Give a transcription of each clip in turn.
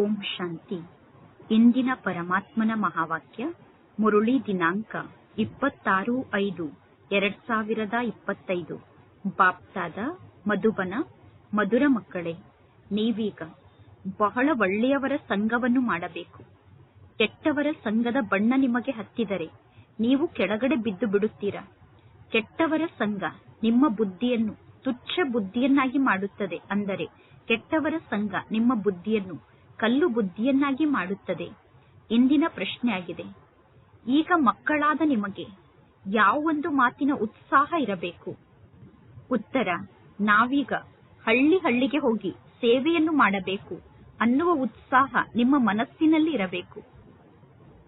ಓಂ ಶಾಂತಿ. ಇಂದಿನ ಪರಮಾತ್ಮನ ಮಹಾವಾಕ್ಯ, ಮುರುಳಿ ದಿನಾಂಕ ಇಪ್ಪತ್ತಾರು ಐದು, ಎರಡ್ ಸಾವಿರದ ಇಪ್ಪತ್ತೈದು. ಬಾಪ್ತಾದ, ಮಧುಬನ, ಮಧುರ ಮಕ್ಕಳೇ, ನೀವೀಗ ಬಹಳ ಒಳ್ಳೆಯವರ ಸಂಘವನ್ನು ಮಾಡಬೇಕು. ಕೆಟ್ಟವರ ಸಂಘದ ಬಣ್ಣ ನಿಮಗೆ ಹತ್ತಿದರೆ ನೀವು ಕೆಳಗಡೆ ಬಿದ್ದು ಬಿಡುತ್ತೀರಾ? ಕೆಟ್ಟವರ ಸಂಘ ನಿಮ್ಮ ಬುದ್ಧಿಯನ್ನು ತುಚ್ಛ ಬುದ್ಧಿಯನ್ನಾಗಿ ಮಾಡುತ್ತದೆ ಅಂದರೆ ಕೆಟ್ಟವರ ಸಂಘ ನಿಮ್ಮ ಬುದ್ಧಿಯನ್ನು ಕಲ್ಲು ಬುದ್ಧಿಯನ್ನಾಗಿ ಮಾಡುತ್ತದೆ. ಇಂದಿನ ಪ್ರಶ್ನೆಯಾಗಿದೆ. ಈಗ ಮಕ್ಕಳಾದ ನಿಮಗೆ ಯಾವೊಂದು ಮಾತಿನ ಉತ್ಸಾಹ ಇರಬೇಕು? ಉತ್ತರ, ನಾವೀಗ ಹಳ್ಳಿ ಹಳ್ಳಿಗೆ ಹೋಗಿ ಸೇವೆಯನ್ನು ಮಾಡಬೇಕು ಅನ್ನುವ ಉತ್ಸಾಹ ನಿಮ್ಮ ಮನಸ್ಸಿನಲ್ಲಿ ಇರಬೇಕು.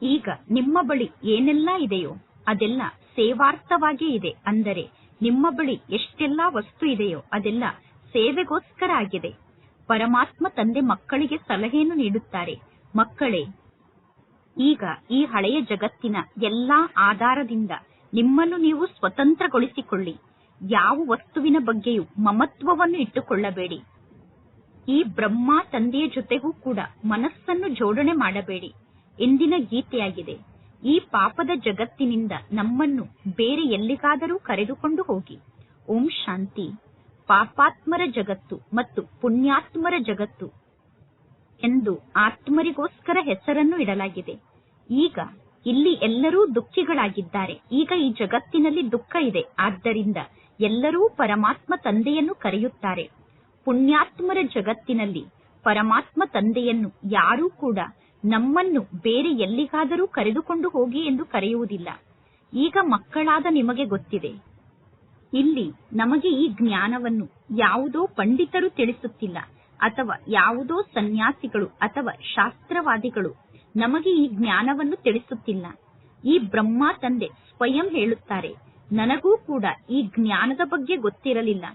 ಈಗ ನಿಮ್ಮ ಬಳಿ ಏನೆಲ್ಲ ಇದೆಯೋ ಅದೆಲ್ಲ ಸೇವಾರ್ಥವಾಗೇ ಇದೆ. ಅಂದರೆ ನಿಮ್ಮ ಬಳಿ ಎಷ್ಟೆಲ್ಲಾ ವಸ್ತು ಇದೆಯೋ ಅದೆಲ್ಲ ಸೇವೆಗೋಸ್ಕರ ಆಗಿದೆ. ಪರಮಾತ್ಮ ತಂದೆ ಮಕ್ಕಳಿಗೆ ಸಲಹೆಯನ್ನು ನೀಡುತ್ತಾರೆ. ಮಕ್ಕಳೇ, ಈಗ ಈ ಹಳೆಯ ಜಗತ್ತಿನ ಎಲ್ಲಾ ಆಧಾರದಿಂದ ನಿಮ್ಮನ್ನು ನೀವು ಸ್ವತಂತ್ರಗೊಳಿಸಿಕೊಳ್ಳಿ. ಯಾವ ವಸ್ತುವಿನ ಬಗ್ಗೆಯೂ ಮಮತ್ವವನ್ನು ಇಟ್ಟುಕೊಳ್ಳಬೇಡಿ. ಈ ಬ್ರಹ್ಮ ತಂದೆಯ ಜೊತೆಗೂ ಕೂಡ ಮನಸ್ಸನ್ನು ಜೋಡಣೆ ಮಾಡಬೇಡಿ. ಎಂದಿನ ಗೀತೆಯಾಗಿದೆ, ಈ ಪಾಪದ ಜಗತ್ತಿನಿಂದ ನಮ್ಮನ್ನು ಬೇರೆ ಎಲ್ಲಿಗಾದರೂ ಕರೆದುಕೊಂಡು ಹೋಗಿ. ಓಂ ಶಾಂತಿ. ಪಾಪಾತ್ಮರ ಜಗತ್ತು ಮತ್ತು ಪುಣ್ಯಾತ್ಮರ ಜಗತ್ತು ಎಂದು ಆತ್ಮರಿಗೋಸ್ಕರ ಹೆಸರನ್ನು ಇಡಲಾಗಿದೆ. ಈಗ ಇಲ್ಲಿ ಎಲ್ಲರೂ ದುಃಖಿಗಳಾಗಿದ್ದಾರೆ. ಈಗ ಈ ಜಗತ್ತಿನಲ್ಲಿ ದುಃಖ ಇದೆ. ಆದ್ದರಿಂದ ಎಲ್ಲರೂ ಪರಮಾತ್ಮ ತಂದೆಯನ್ನು ಕರೆಯುತ್ತಾರೆ. ಪುಣ್ಯಾತ್ಮರ ಜಗತ್ತಿನಲ್ಲಿ ಪರಮಾತ್ಮ ತಂದೆಯನ್ನು ಯಾರೂ ಕೂಡ ನಮ್ಮನ್ನು ಬೇರೆ ಎಲ್ಲಿಗಾದರೂ ಕರೆದುಕೊಂಡು ಹೋಗಿ ಎಂದು ಕರೆಯುವುದಿಲ್ಲ. ಈಗ ಮಕ್ಕಳಾದ ನಿಮಗೆ ಗೊತ್ತಿದೆ. ಇಲ್ಲಿ ನಮಗೆ ಈ ಜ್ಞಾನವನ್ನು ಯಾವುದೋ ಪಂಡಿತರು ತಿಳಿಸುತ್ತಿಲ್ಲ ಅಥವಾ ಯಾವುದೋ ಸನ್ಯಾಸಿಗಳು ಅಥವಾ ಶಾಸ್ತ್ರವಾದಿಗಳು ನಮಗೆ ಈ ಜ್ಞಾನವನ್ನು ತಿಳಿಸುತ್ತಿಲ್ಲ. ಈ ಬ್ರಹ್ಮ ತಂದೆ ಸ್ವಯಂ ಹೇಳುತ್ತಾರೆ, ನನಗೂ ಕೂಡ ಈ ಜ್ಞಾನದ ಬಗ್ಗೆ ಗೊತ್ತಿರಲಿಲ್ಲ.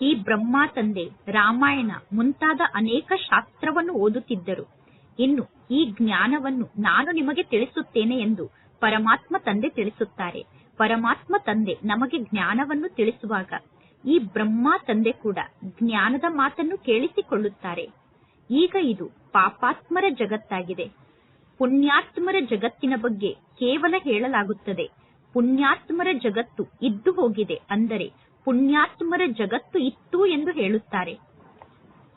ಈ ಬ್ರಹ್ಮ ತಂದೆ ರಾಮಾಯಣ ಮುಂತಾದ ಅನೇಕ ಶಾಸ್ತ್ರವನ್ನು ಓದುತ್ತಿದ್ದರು. ಇನ್ನು ಈ ಜ್ಞಾನವನ್ನು ನಾನು ನಿಮಗೆ ತಿಳಿಸುತ್ತೇನೆ ಎಂದು ಪರಮಾತ್ಮ ತಂದೆ ತಿಳಿಸುತ್ತಾರೆ. ಪರಮಾತ್ಮ ತಂದೆ ನಮಗೆ ಜ್ಞಾನವನ್ನು ತಿಳಿಸುವಾಗ ಈ ಬ್ರಹ್ಮ ತಂದೆ ಕೂಡ ಜ್ಞಾನದ ಮಾತನ್ನು ಕೇಳಿಸಿಕೊಳ್ಳುತ್ತಾರೆ. ಈಗ ಇದು ಪಾಪಾತ್ಮರ ಜಗತ್ತಾಗಿದೆ. ಪುಣ್ಯಾತ್ಮರ ಜಗತ್ತಿನ ಬಗ್ಗೆ ಕೇವಲ ಹೇಳಲಾಗುತ್ತದೆ. ಪುಣ್ಯಾತ್ಮರ ಜಗತ್ತು ಇದ್ದು ಹೋಗಿದೆ ಅಂದರೆ ಪುಣ್ಯಾತ್ಮರ ಜಗತ್ತು ಇತ್ತು ಎಂದು ಹೇಳುತ್ತಾರೆ.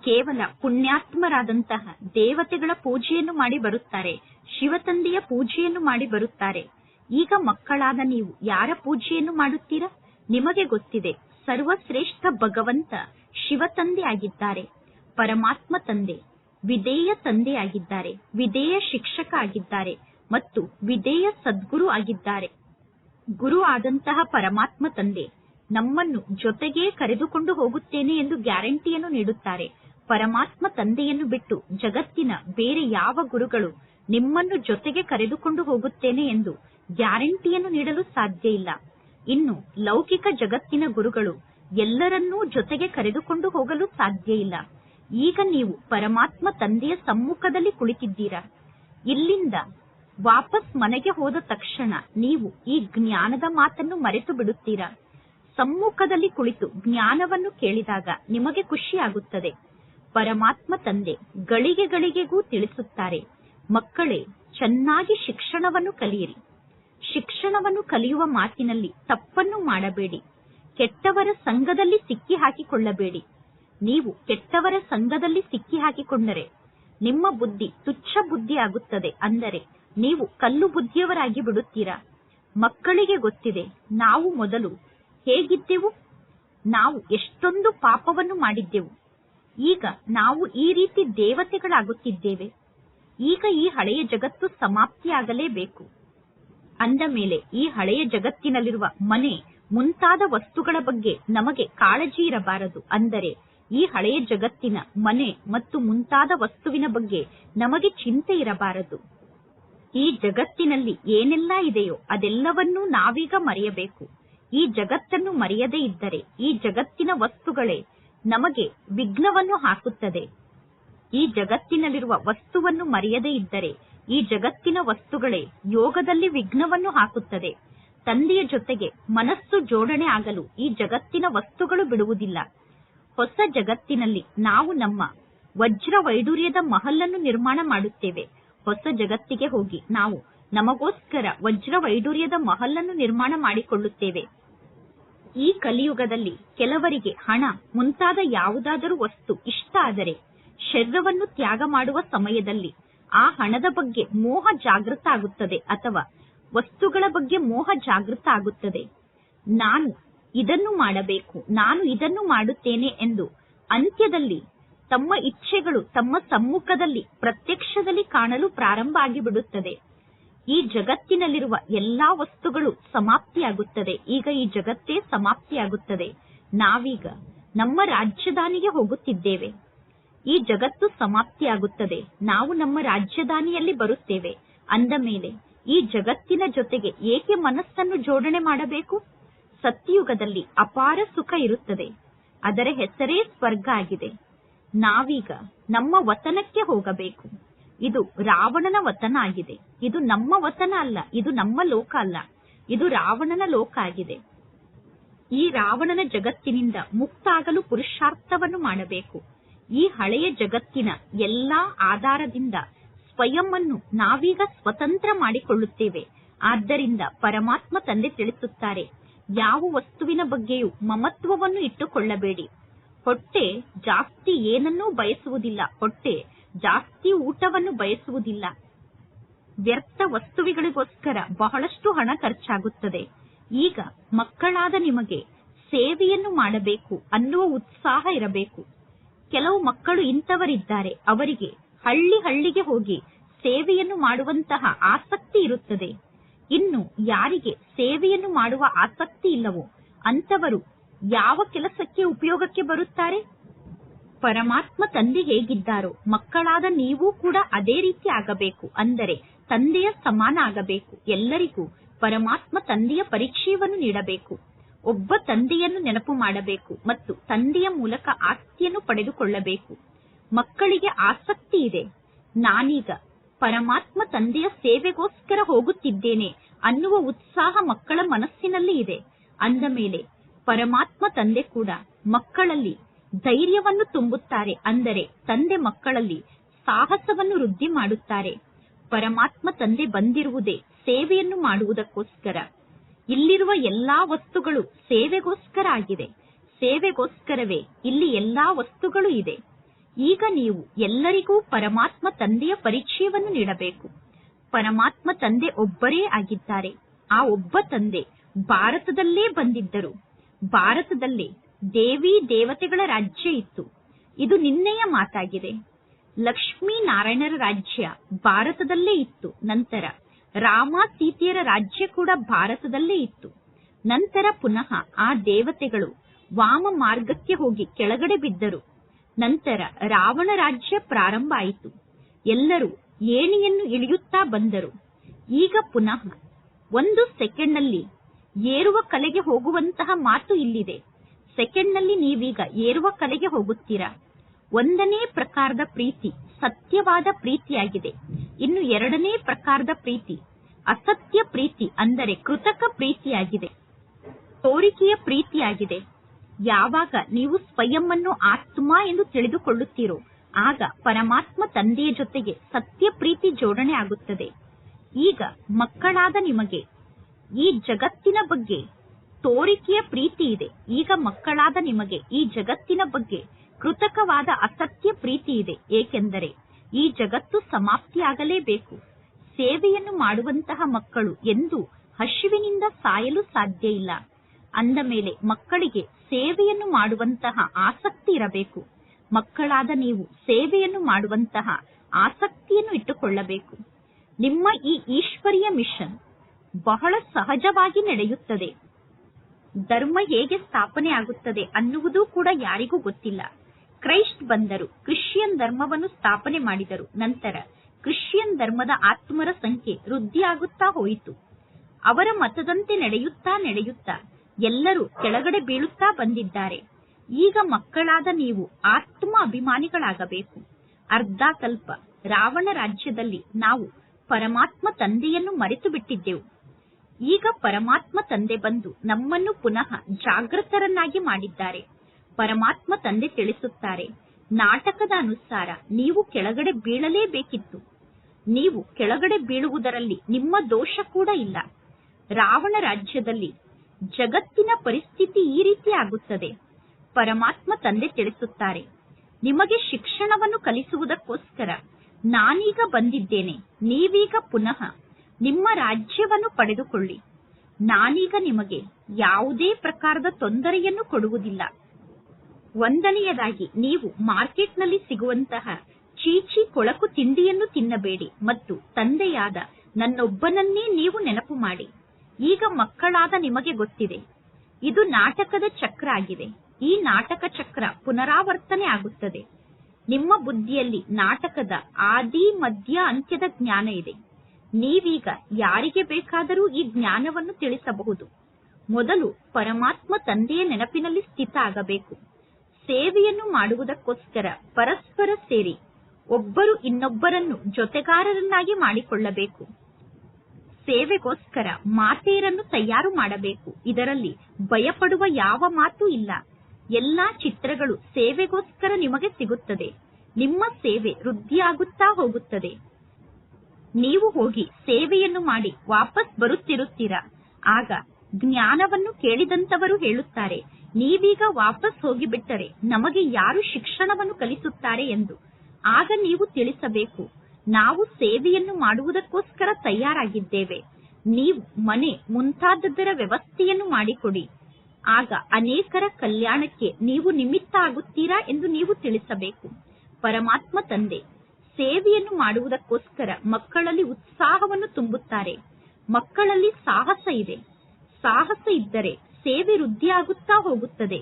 ಕೇವಲ ಪುಣ್ಯಾತ್ಮರಾದಂತಹ ದೇವತೆಗಳ ಪೂಜೆಯನ್ನು ಮಾಡಿ ಬರುತ್ತಾರೆ. ಶಿವತಂದೆಯ ಪೂಜೆಯನ್ನು ಮಾಡಿ ಬರುತ್ತಾರೆ. ಈಗ ಮಕ್ಕಳಾದ ನೀವು ಯಾರ ಪೂಜೆಯನ್ನು ಮಾಡುತ್ತೀರಾ? ನಿಮಗೆ ಗೊತ್ತಿದೆ, ಸರ್ವಶ್ರೇಷ್ಠ ಭಗವಂತ ಶಿವ ತಂದೆ ಆಗಿದ್ದಾರೆ, ಪರಮಾತ್ಮ ತಂದೆ, ವಿಧೇಯ ತಂದೆ ಆಗಿದ್ದಾರೆ, ವಿಧೇಯ ಶಿಕ್ಷಕ ಆಗಿದ್ದಾರೆ ಮತ್ತು ವಿಧೇಯ ಸದ್ಗುರು ಆಗಿದ್ದಾರೆ. ಗುರು ಆದಂತಹ ಪರಮಾತ್ಮ ತಂದೆ, ನಮ್ಮನ್ನು ಜೊತೆಗೆ ಕರೆದುಕೊಂಡು ಹೋಗುತ್ತೇನೆ ಎಂದು ಗ್ಯಾರಂಟಿಯನ್ನು ನೀಡುತ್ತಾರೆ. ಪರಮಾತ್ಮ ತಂದೆಯನ್ನು ಬಿಟ್ಟು ಜಗತ್ತಿನ ಬೇರೆ ಯಾವ ಗುರುಗಳು ನಿಮ್ಮನ್ನು ಜೊತೆಗೆ ಕರೆದುಕೊಂಡು ಹೋಗುತ್ತೇನೆ ಎಂದು ಗ್ಯಾರಂಟಿಯನ್ನು ನೀಡಲು ಸಾಧ್ಯ ಇಲ್ಲ. ಇನ್ನು ಲೌಕಿಕ ಜಗತ್ತಿನ ಗುರುಗಳು ಎಲ್ಲರನ್ನೂ ಜೊತೆಗೆ ಕರೆದುಕೊಂಡು ಹೋಗಲು ಸಾಧ್ಯ ಇಲ್ಲ. ಈಗ ನೀವು ಪರಮಾತ್ಮ ತಂದೆಯ ಸಮ್ಮುಖದಲ್ಲಿ ಕುಳಿತಿದ್ದೀರಾ? ಇಲ್ಲಿಂದ ವಾಪಸ್ ಮನೆಗೆ ಹೋದ ತಕ್ಷಣ ನೀವು ಈ ಜ್ಞಾನದ ಮಾತನ್ನು ಮರೆತು ಬಿಡುತ್ತೀರಾ? ಸಮ್ಮುಖದಲ್ಲಿ ಕುಳಿತು ಜ್ಞಾನವನ್ನು ಕೇಳಿದಾಗ ನಿಮಗೆ ಖುಷಿಯಾಗುತ್ತದೆ. ಪರಮಾತ್ಮ ತಂದೆ ಗಳಿಗೆ ಗಳಿಗೆಗೂ ತಿಳಿಸುತ್ತಾರೆ, ಮಕ್ಕಳೇ, ಚೆನ್ನಾಗಿ ಶಿಕ್ಷಣವನ್ನು ಕಲಿಯಿರಿ. ಶಿಕ್ಷಣವನ್ನು ಕಲಿಯುವ ಮಾತಿನಲ್ಲಿ ತಪ್ಪನ್ನು ಮಾಡಬೇಡಿ. ಕೆಟ್ಟವರ ಸಂಘದಲ್ಲಿ ಸಿಕ್ಕಿ ಹಾಕಿಕೊಳ್ಳಬೇಡಿ ನೀವು ಕೆಟ್ಟವರ ಸಂಘದಲ್ಲಿ ಸಿಕ್ಕಿ ಹಾಕಿಕೊಂಡರೆ ನಿಮ್ಮ ಬುದ್ಧಿ ತುಚ್ಛ ಬುದ್ಧಿ ಆಗುತ್ತದೆ. ಅಂದರೆ ನೀವು ಕಲ್ಲು ಬುದ್ಧಿಯವರಾಗಿ ಬಿಡುತ್ತೀರಾ? ಮಕ್ಕಳಿಗೆ ಗೊತ್ತಿದೆ, ನಾವು ಮೊದಲು ಹೇಗಿದ್ದೆವು? ನಾವು ಎಷ್ಟೊಂದು ಪಾಪವನ್ನು ಮಾಡಿದ್ದೆವು? ಈಗ ನಾವು ಈ ರೀತಿ ದೇವತೆಗಳಾಗುತ್ತಿದ್ದೇವೆ. ಈಗ ಈ ಹಳೆಯ ಜಗತ್ತು ಸಮಾಪ್ತಿಯಾಗಲೇಬೇಕು. ಅಂದ ಮೇಲೆ ಈ ಹಳೆಯ ಜಗತ್ತಿನಲ್ಲಿರುವ ಮನೆ ಮುಂತಾದ ವಸ್ತುಗಳ ಬಗ್ಗೆ ನಮಗೆ ಕಾಳಜಿ ಇರಬಾರದು. ಅಂದರೆ ಈ ಹಳೆಯ ಜಗತ್ತಿನ ಮನೆ ಮತ್ತು ಮುಂತಾದ ವಸ್ತುವಿನ ಬಗ್ಗೆ ನಮಗೆ ಚಿಂತೆ ಇರಬಾರದು. ಈ ಜಗತ್ತಿನಲ್ಲಿ ಏನೆಲ್ಲ ಇದೆಯೋ ಅದೆಲ್ಲವನ್ನೂ ನಾವೀಗ ಮರೆಯಬೇಕು. ಈ ಜಗತ್ತನ್ನು ಮರೆಯದೇ ಇದ್ದರೆ ಈ ಜಗತ್ತಿನ ವಸ್ತುಗಳೇ ನಮಗೆ ವಿಘ್ನವನ್ನು ಹಾಕುತ್ತದೆ. ಈ ಜಗತ್ತಿನಲ್ಲಿರುವ ವಸ್ತುವನ್ನು ಮರೆಯದೇ ಇದ್ದರೆ ಈ ಜಗತ್ತಿನ ವಸ್ತುಗಳೇ ಯೋಗದಲ್ಲಿ ವಿಘ್ನವನ್ನು ಹಾಕುತ್ತದೆ. ತಂದೆಯ ಜೊತೆಗೆ ಮನಸ್ಸು ಜೋಡಣೆ ಆಗಲು ಈ ಜಗತ್ತಿನ ವಸ್ತುಗಳು ಬಿಡುವುದಿಲ್ಲ. ಹೊಸ ಜಗತ್ತಿನಲ್ಲಿ ನಾವು ನಮ್ಮ ವಜ್ರ ವೈಡೂರ್ಯದ ಮಹಲ್ಲನ್ನು ನಿರ್ಮಾಣ ಮಾಡುತ್ತೇವೆ. ಹೊಸ ಜಗತ್ತಿಗೆ ಹೋಗಿ ನಾವು ನಮಗೋಸ್ಕರ ವಜ್ರ ವೈಡೂರ್ಯದ ಮಹಲ್ಲನ್ನು ನಿರ್ಮಾಣ ಮಾಡಿಕೊಳ್ಳುತ್ತೇವೆ. ಈ ಕಲಿಯುಗದಲ್ಲಿ ಕೆಲವರಿಗೆ ಹಣ ಮುಂತಾದ ಯಾವುದಾದರೂ ವಸ್ತು ಇಷ್ಟ ಆದರೆ ಶರೀರವನ್ನು ತ್ಯಾಗ ಮಾಡುವ ಸಮಯದಲ್ಲಿ ಆ ಹಣದ ಬಗ್ಗೆ ಮೋಹ ಜಾಗೃತ ಆಗುತ್ತದೆ ಅಥವಾ ವಸ್ತುಗಳ ಬಗ್ಗೆ ಮೋಹ ಜಾಗೃತ ಆಗುತ್ತದೆ. ನಾನು ಇದನ್ನು ಮಾಡಬೇಕು, ನಾನು ಇದನ್ನು ಮಾಡುತ್ತೇನೆ ಎಂದು ಅಂತ್ಯದಲ್ಲಿ ತಮ್ಮ ಇಚ್ಛೆಗಳು ತಮ್ಮ ಸಮ್ಮುಖದಲ್ಲಿ ಪ್ರತ್ಯಕ್ಷದಲ್ಲಿ ಕಾಣಲು ಪ್ರಾರಂಭ ಆಗಿಬಿಡುತ್ತದೆ. ಈ ಜಗತ್ತಿನಲ್ಲಿರುವ ಎಲ್ಲಾ ವಸ್ತುಗಳು ಸಮಾಪ್ತಿಯಾಗುತ್ತದೆ. ಈಗ ಈ ಜಗತ್ತೇ ಸಮಾಪ್ತಿಯಾಗುತ್ತದೆ. ನಾವೀಗ ನಮ್ಮ ರಾಜಧಾನಿಗೆ ಹೋಗುತ್ತಿದ್ದೇವೆ. ಈ ಜಗತ್ತು ಸಮಾಪ್ತಿಯಾಗುತ್ತದೆ. ನಾವು ನಮ್ಮ ರಾಜಧಾನಿಯಲ್ಲಿ ಬರುತ್ತೇವೆ. ಅಂದ ಮೇಲೆ, ಈ ಜಗತ್ತಿನ ಜೊತೆಗೆ ಏಕೆ ಮನಸ್ಸನ್ನು ಜೋಡಣೆ ಮಾಡಬೇಕು? ಸತ್ಯಯುಗದಲ್ಲಿ ಅಪಾರ ಸುಖ ಇರುತ್ತದೆ. ಅದರ ಹೆಸರೇ ಸ್ವರ್ಗ ಆಗಿದೆ. ನಾವೀಗ ನಮ್ಮ ವತನಕ್ಕೆ ಹೋಗಬೇಕು. ಇದು ರಾವಣನ ವತನ ಆಗಿದೆ. ಇದು ನಮ್ಮ ವತನ ಅಲ್ಲ, ಇದು ನಮ್ಮ ಲೋಕ ಅಲ್ಲ. ಇದು ರಾವಣನ ಲೋಕ ಆಗಿದೆ. ಈ ರಾವಣನ ಜಗತ್ತಿನಿಂದ ಮುಕ್ತ ಆಗಲು ಪುರುಷಾರ್ಥವನ್ನು ಮಾಡಬೇಕು. ಈ ಹಳೆಯ ಜಗತ್ತಿನ ಎಲ್ಲಾ ಆಧಾರದಿಂದ ಸ್ವಯಂ ಅನ್ನು ನಾವೀಗ ಸ್ವತಂತ್ರ ಮಾಡಿಕೊಳ್ಳುತ್ತೇವೆ. ಆದ್ದರಿಂದ ಪರಮಾತ್ಮ ತಂದೆ ತಿಳಿಸುತ್ತಾರೆ, ಯಾವ ವಸ್ತುವಿನ ಬಗ್ಗೆಯೂ ಮಮತ್ವವನ್ನು ಇಟ್ಟುಕೊಳ್ಳಬೇಡಿ. ಹೊಟ್ಟೆ ಜಾಸ್ತಿ ಏನನ್ನೂ ಬಯಸುವುದಿಲ್ಲ. ಹೊಟ್ಟೆ ಜಾಸ್ತಿ ಊಟವನ್ನು ಬಯಸುವುದಿಲ್ಲ. ವ್ಯರ್ಥ ವಸ್ತುವಿಗಳಿಗೋಸ್ಕರ ಬಹಳಷ್ಟು ಹಣ ಖರ್ಚಾಗುತ್ತದೆ. ಈಗ ಮಕ್ಕಳಾದ ನಿಮಗೆ ಸೇವೆಯನ್ನು ಮಾಡಬೇಕು ಅನ್ನುವ ಉತ್ಸಾಹ ಇರಬೇಕು. ಕೆಲವು ಮಕ್ಕಳು ಇಂಥವರಿದ್ದಾರೆ. ಅವರಿಗೆ ಹಳ್ಳಿ ಹಳ್ಳಿಗೆ ಹೋಗಿ ಸೇವೆಯನ್ನು ಮಾಡುವಂತಹ ಆಸಕ್ತಿ ಇರುತ್ತದೆ. ಇನ್ನು ಯಾರಿಗೆ ಸೇವೆಯನ್ನು ಮಾಡುವ ಆಸಕ್ತಿ ಇಲ್ಲವೋ ಅಂತವರು ಯಾವ ಕೆಲಸಕ್ಕೆ ಉಪಯೋಗಕ್ಕೆ ಬರುತ್ತಾರೆ? ಪರಮಾತ್ಮ ತಂದೆ ಹೇಗಿದ್ದಾರೋ, ಮಕ್ಕಳಾದ ನೀವು ಕೂಡ ಅದೇ ರೀತಿ ಆಗಬೇಕು. ಅಂದರೆ ತಂದೆಯ ಸಮಾನ ಆಗಬೇಕು. ಎಲ್ಲರಿಗೂ ಪರಮಾತ್ಮ ತಂದೆಯ ಪರೀಕ್ಷೆಯನ್ನು ನೀಡಬೇಕು. ಒಬ್ಬ ತಂದೆಯನ್ನು ನೆನಪು ಮಾಡಬೇಕು ಮತ್ತು ತಂದೆಯ ಮೂಲಕ ಆಸ್ತಿಯನ್ನು ಪಡೆದುಕೊಳ್ಳಬೇಕು. ಮಕ್ಕಳಿಗೆ ಆಸಕ್ತಿ ಇದೆ. ನಾನೀಗ ಪರಮಾತ್ಮ ತಂದೆಯ ಸೇವೆಗೋಸ್ಕರ ಹೋಗುತ್ತಿದ್ದೇನೆ ಅನ್ನುವ ಉತ್ಸಾಹ ಮಕ್ಕಳ ಮನಸ್ಸಿನಲ್ಲಿ ಇದೆ. ಅಂದ ಮೇಲೆ ಪರಮಾತ್ಮ ತಂದೆ ಕೂಡ ಮಕ್ಕಳಲ್ಲಿ ಧೈರ್ಯವನ್ನು ತುಂಬುತ್ತಾರೆ ಅಂದರೆ ತಂದೆ ಮಕ್ಕಳಲ್ಲಿ ಸಾಹಸವನ್ನು ವೃದ್ಧಿ ಮಾಡುತ್ತಾರೆ. ಪರಮಾತ್ಮ ತಂದೆ ಬಂದಿರುವುದೇ ಸೇವೆಯನ್ನು ಮಾಡುವುದಕ್ಕೋಸ್ಕರ. ಇಲ್ಲಿರುವ ಎಲ್ಲಾ ವಸ್ತುಗಳು ಸೇವೆಗೋಸ್ಕರ ಆಗಿದೆ. ಸೇವೆಗೋಸ್ಕರವೇ ಇಲ್ಲಿ ಎಲ್ಲಾ ವಸ್ತುಗಳು ಇದೆ. ಈಗ ನೀವು ಎಲ್ಲರಿಗೂ ಪರಮಾತ್ಮ ತಂದೆಯ ಪರಿಚಯವನ್ನು ನೀಡಬೇಕು. ಪರಮಾತ್ಮ ತಂದೆ ಒಬ್ಬರೇ ಆಗಿದ್ದಾರೆ. ಆ ಒಬ್ಬ ತಂದೆ ಭಾರತದಲ್ಲೇ ಬಂದಿದ್ದರು. ಭಾರತದಲ್ಲೇ ದೇವಿ ದೇವತೆಗಳ ರಾಜ್ಯ ಇತ್ತು. ಇದು ನಿನ್ನೆಯ ಮಾತಾಗಿದೆ. ಲಕ್ಷ್ಮೀ ನಾರಾಯಣರ ರಾಜ್ಯ ಭಾರತದಲ್ಲೇ ಇತ್ತು. ನಂತರ ರಾಮ ಸೀತೆಯರ ರಾಜ್ಯ ಕೂಡ ಭಾರತದಲ್ಲೇ ಇತ್ತು. ನಂತರ ಪುನಃ ಆ ದೇವತೆಗಳು ವಾಮ ಮಾರ್ಗಕ್ಕೆ ಹೋಗಿ ಕೆಳಗಡೆ ಬಿದ್ದರು. ನಂತರ ರಾವಣ ರಾಜ್ಯ ಪ್ರಾರಂಭ ಆಯಿತು. ಎಲ್ಲರೂ ಏಣಿಯನ್ನು ಇಳಿಯುತ್ತಾ ಬಂದರು. ಈಗ ಪುನಃ ಒಂದು ಸೆಕೆಂಡ್ನಲ್ಲಿ ಏರುವ ಕಲೆಗೆ ಹೋಗುವಂತಹ ಮಾತು ಇಲ್ಲಿದೆ. ಸೆಕೆಂಡ್ನಲ್ಲಿ ನೀವೀಗ ಏರುವ ಕಲೆಗೆ ಹೋಗುತ್ತೀರಾ? ಒಂದನೇ ಪ್ರಕಾರದ ಪ್ರೀತಿ ಸತ್ಯವಾದ ಪ್ರೀತಿಯಾಗಿದೆ. ಇನ್ನು ಎರಡನೇ ಪ್ರಕಾರದ ಪ್ರೀತಿ. ಅಸತ್ಯ ಪ್ರೀತಿ ಅಂದರೆ ಕೃತಕ ಪ್ರೀತಿಯಾಗಿದೆ. ತೋರಿಕೆಯ ಪ್ರೀತಿಯಾಗಿದೆ. ಯಾವಾಗ ನೀವು ಸ್ವಯಂ ಆತ್ಮ ಎಂದು ತಿಳಿದುಕೊಳ್ಳುತ್ತೀರೋ, ಆಗ ಪರಮಾತ್ಮ ತಂದೆಯ ಜೊತೆಗೆ ಸತ್ಯ ಪ್ರೀತಿ ಜೋಡಣೆ ಆಗುತ್ತದೆ. ಈಗ ಮಕ್ಕಳಾದ ನಿಮಗೆ, ಈ ಜಗತ್ತಿನ ಬಗ್ಗೆ ತೋರಿಕೆಯ ಪ್ರೀತಿ ಇದೆ. ಈಗ ಮಕ್ಕಳಾದ ನಿಮಗೆ ಈ ಜಗತ್ತಿನ ಬಗ್ಗೆ ಕೃತಕವಾದ ಅಸತ್ಯ ಪ್ರೀತಿ ಇದೆ. ಏಕೆಂದರೆ ಈ ಜಗತ್ತು ಸಮಾಪ್ತಿಯಾಗಲೇಬೇಕು. ಸೇವೆಯನ್ನು ಮಾಡುವಂತಹ ಮಕ್ಕಳು ಎಂದು ಹಸಿವಿನಿಂದ ಸಾಯಲು ಸಾಧ್ಯ ಇಲ್ಲ. ಅಂದ ಮೇಲೆ ಮಕ್ಕಳಿಗೆ ಸೇವೆಯನ್ನು ಮಾಡುವಂತಹ ಆಸಕ್ತಿ ಇರಬೇಕು. ಮಕ್ಕಳಾದ ನೀವು ಸೇವೆಯನ್ನು ಮಾಡುವಂತಹ ಆಸಕ್ತಿಯನ್ನು ಇಟ್ಟುಕೊಳ್ಳಬೇಕು. ನಿಮ್ಮ ಈ ಈಶ್ವರಿಯ ಮಿಷನ್ ಬಹಳ ಸಹಜವಾಗಿ ನಡೆಯುತ್ತದೆ. ಧರ್ಮ ಹೇಗೆ ಸ್ಥಾಪನೆ ಆಗುತ್ತದೆ ಅನ್ನುವುದು ಕೂಡ ಯಾರಿಗೂ ಗೊತ್ತಿಲ್ಲ. ಕ್ರೈಸ್ಟ್ ಬಂದರು. ಕ್ರಿಶ್ಚಿಯನ್ ಧರ್ಮವನ್ನು ಸ್ಥಾಪನೆ ಮಾಡಿದರು. ನಂತರ ಕ್ರಿಶ್ಚಿಯನ್ ಧರ್ಮದ ಆತ್ಮರ ಸಂಖ್ಯೆ ವೃದ್ಧಿಯಾಗುತ್ತಾ ಹೋಯಿತು. ಅವರ ಮತದಂತೆ ನಡೆಯುತ್ತಾ ನಡೆಯುತ್ತಾ ಎಲ್ಲರೂ ಕೆಳಗಡೆ ಬೀಳುತ್ತಾ ಬಂದಿದ್ದಾರೆ. ಈಗ ಮಕ್ಕಳಾದ ನೀವು ಆತ್ಮ ಅಭಿಮಾನಿಗಳಾಗಬೇಕು. ಅರ್ಧ ರಾವಣ ರಾಜ್ಯದಲ್ಲಿ ನಾವು ಪರಮಾತ್ಮ ತಂದೆಯನ್ನು ಮರೆತು ಬಿಟ್ಟಿದ್ದೆವು ಈಗ ಪರಮಾತ್ಮ ತಂದೆ ಬಂದು ನಮ್ಮನ್ನು ಪುನಃ ಜಾಗೃತರನ್ನಾಗಿ ಮಾಡಿದ್ದಾರೆ. ಪರಮಾತ್ಮ ತಂದೆ ತಿಳಿಸುತ್ತಾರೆ. ನಾಟಕದ ಅನುಸಾರ ನೀವು ಕೆಳಗಡೆ ಬೀಳಲೇಬೇಕಿತ್ತು. ನೀವು ಕೆಳಗಡೆ ಬೀಳುವುದರಲ್ಲಿ ನಿಮ್ಮ ದೋಷ ಕೂಡ ಇಲ್ಲ. ರಾವಣ ರಾಜ್ಯದಲ್ಲಿ ಜಗತ್ತಿನ ಪರಿಸ್ಥಿತಿ ಈ ರೀತಿ ಆಗುತ್ತದೆ. ಪರಮಾತ್ಮ ತಂದೆ ತಿಳಿಸುತ್ತಾರೆ, ನಿಮಗೆ ಶಿಕ್ಷಣವನ್ನು ಕಲಿಸುವುದಕ್ಕೋಸ್ಕರ ನಾನೀಗ ಬಂದಿದ್ದೇನೆ, ನೀವೀಗ ಪುನಃ ನಿಮ್ಮ ರಾಜ್ಯವನ್ನು ಪಡೆದುಕೊಳ್ಳಿ. ನಾನೀಗ ನಿಮಗೆ ಯಾವುದೇ ಪ್ರಕಾರದ ತೊಂದರೆಯನ್ನು ಕೊಡುವುದಿಲ್ಲ. ಒಂದನೆಯದಾಗಿ, ನೀವು ಮಾರ್ಕೆಟ್ನಲ್ಲಿ ಸಿಗುವಂತಹ ಚೀಚಿ ಕೊಳಕು ತಿಂಡಿಯನ್ನು ತಿನ್ನಬೇಡಿ ಮತ್ತು ತಂದೆಯಾದ ನನ್ನೊಬ್ಬನನ್ನೇ ನೀವು ನೆನಪು ಮಾಡಿ. ಈಗ ಮಕ್ಕಳಾದ ನಿಮಗೆ ಗೊತ್ತಿದೆ, ಇದು ನಾಟಕದ ಚಕ್ರ ಆಗಿದೆ. ಈ ನಾಟಕ ಚಕ್ರ ಪುನರಾವರ್ತನೆ ಆಗುತ್ತದೆ. ನಿಮ್ಮ ಬುದ್ಧಿಯಲ್ಲಿ ನಾಟಕದ ಆದಿ, ಮಧ್ಯ, ಅಂತ್ಯದ ಜ್ಞಾನ ಇದೆ. ನೀವೀಗ ಯಾರಿಗೆ ಬೇಕಾದರೂ ಈ ಜ್ಞಾನವನ್ನು ತಿಳಿಸಬಹುದು. ಮೊದಲು ಪರಮಾತ್ಮ ತಂದೆಯ ನೆನಪಿನಲ್ಲಿ ಸ್ಥಿತ ಆಗಬೇಕು. ಸೇವೆಯನ್ನು ಮಾಡುವುದಕ್ಕೋಸ್ಕರ ಪರಸ್ಪರ ಸೇರಿ ಒಬ್ಬರು ಇನ್ನೊಬ್ಬರನ್ನು ಜೊತೆಗಾರರನ್ನಾಗಿ ಮಾಡಿಕೊಳ್ಳಬೇಕು. ಸೇವೆಗೋಸ್ಕರ ಮಾತೆಯರನ್ನು ತಯಾರು ಮಾಡಬೇಕು. ಇದರಲ್ಲಿ ಭಯಪಡುವ ಯಾವ ಮಾತು ಇಲ್ಲ. ಎಲ್ಲಾ ಚಿತ್ರಗಳು ಸೇವೆಗೋಸ್ಕರ ನಿಮಗೆ ಸಿಗುತ್ತದೆ. ನಿಮ್ಮ ಸೇವೆ ವೃದ್ಧಿಯಾಗುತ್ತಾ ಹೋಗುತ್ತದೆ. ನೀವು ಹೋಗಿ ಸೇವೆಯನ್ನು ಮಾಡಿ ವಾಪಸ್ ಬರುತ್ತಿರುತ್ತೀರಾ? ಆಗ ಜ್ಞಾನವನ್ನು ಕೇಳಿದಂತವರು ಹೇಳುತ್ತಾರೆ ನೀವೀಗ ವಾಪಸ್ ಹೋಗಿಬಿಟ್ಟರೆ ನಮಗೆ ಯಾರು ಶಿಕ್ಷಣವನ್ನು ಕಲಿಸುತ್ತಾರೆ ಎಂದು. ಆಗ ನೀವು ತಿಳಿಸಬೇಕು, ನಾವು ಸೇವೆಯನ್ನು ಮಾಡುವುದಕ್ಕೋಸ್ಕರ ತಯಾರಾಗಿದ್ದೇವೆ. ನೀವು ಮನೆ ಮುಂತಾದದ್ದರ ವ್ಯವಸ್ಥೆಯನ್ನು ಮಾಡಿಕೊಡಿ. ಆಗ ಅನೇಕರ ಕಲ್ಯಾಣಕ್ಕೆ ನೀವು ನಿಮಿತ್ತ ಆಗುತ್ತೀರಾ ಎಂದು ನೀವು ತಿಳಿಸಬೇಕು. ಪರಮಾತ್ಮ ತಂದೆ, ಸೇವೆಯನ್ನು ಮಾಡುವುದಕ್ಕೋಸ್ಕರ ಮಕ್ಕಳಲ್ಲಿ ಉತ್ಸಾಹವನ್ನು ತುಂಬುತ್ತಾರೆ. ಮಕ್ಕಳಲ್ಲಿ ಸಾಹಸ ಇದೆ. ಸಾಹಸ ಇದ್ದರೆ ಸೇವೆ ವೃದ್ಧಿಯಾಗುತ್ತಾ ಹೋಗುತ್ತದೆ.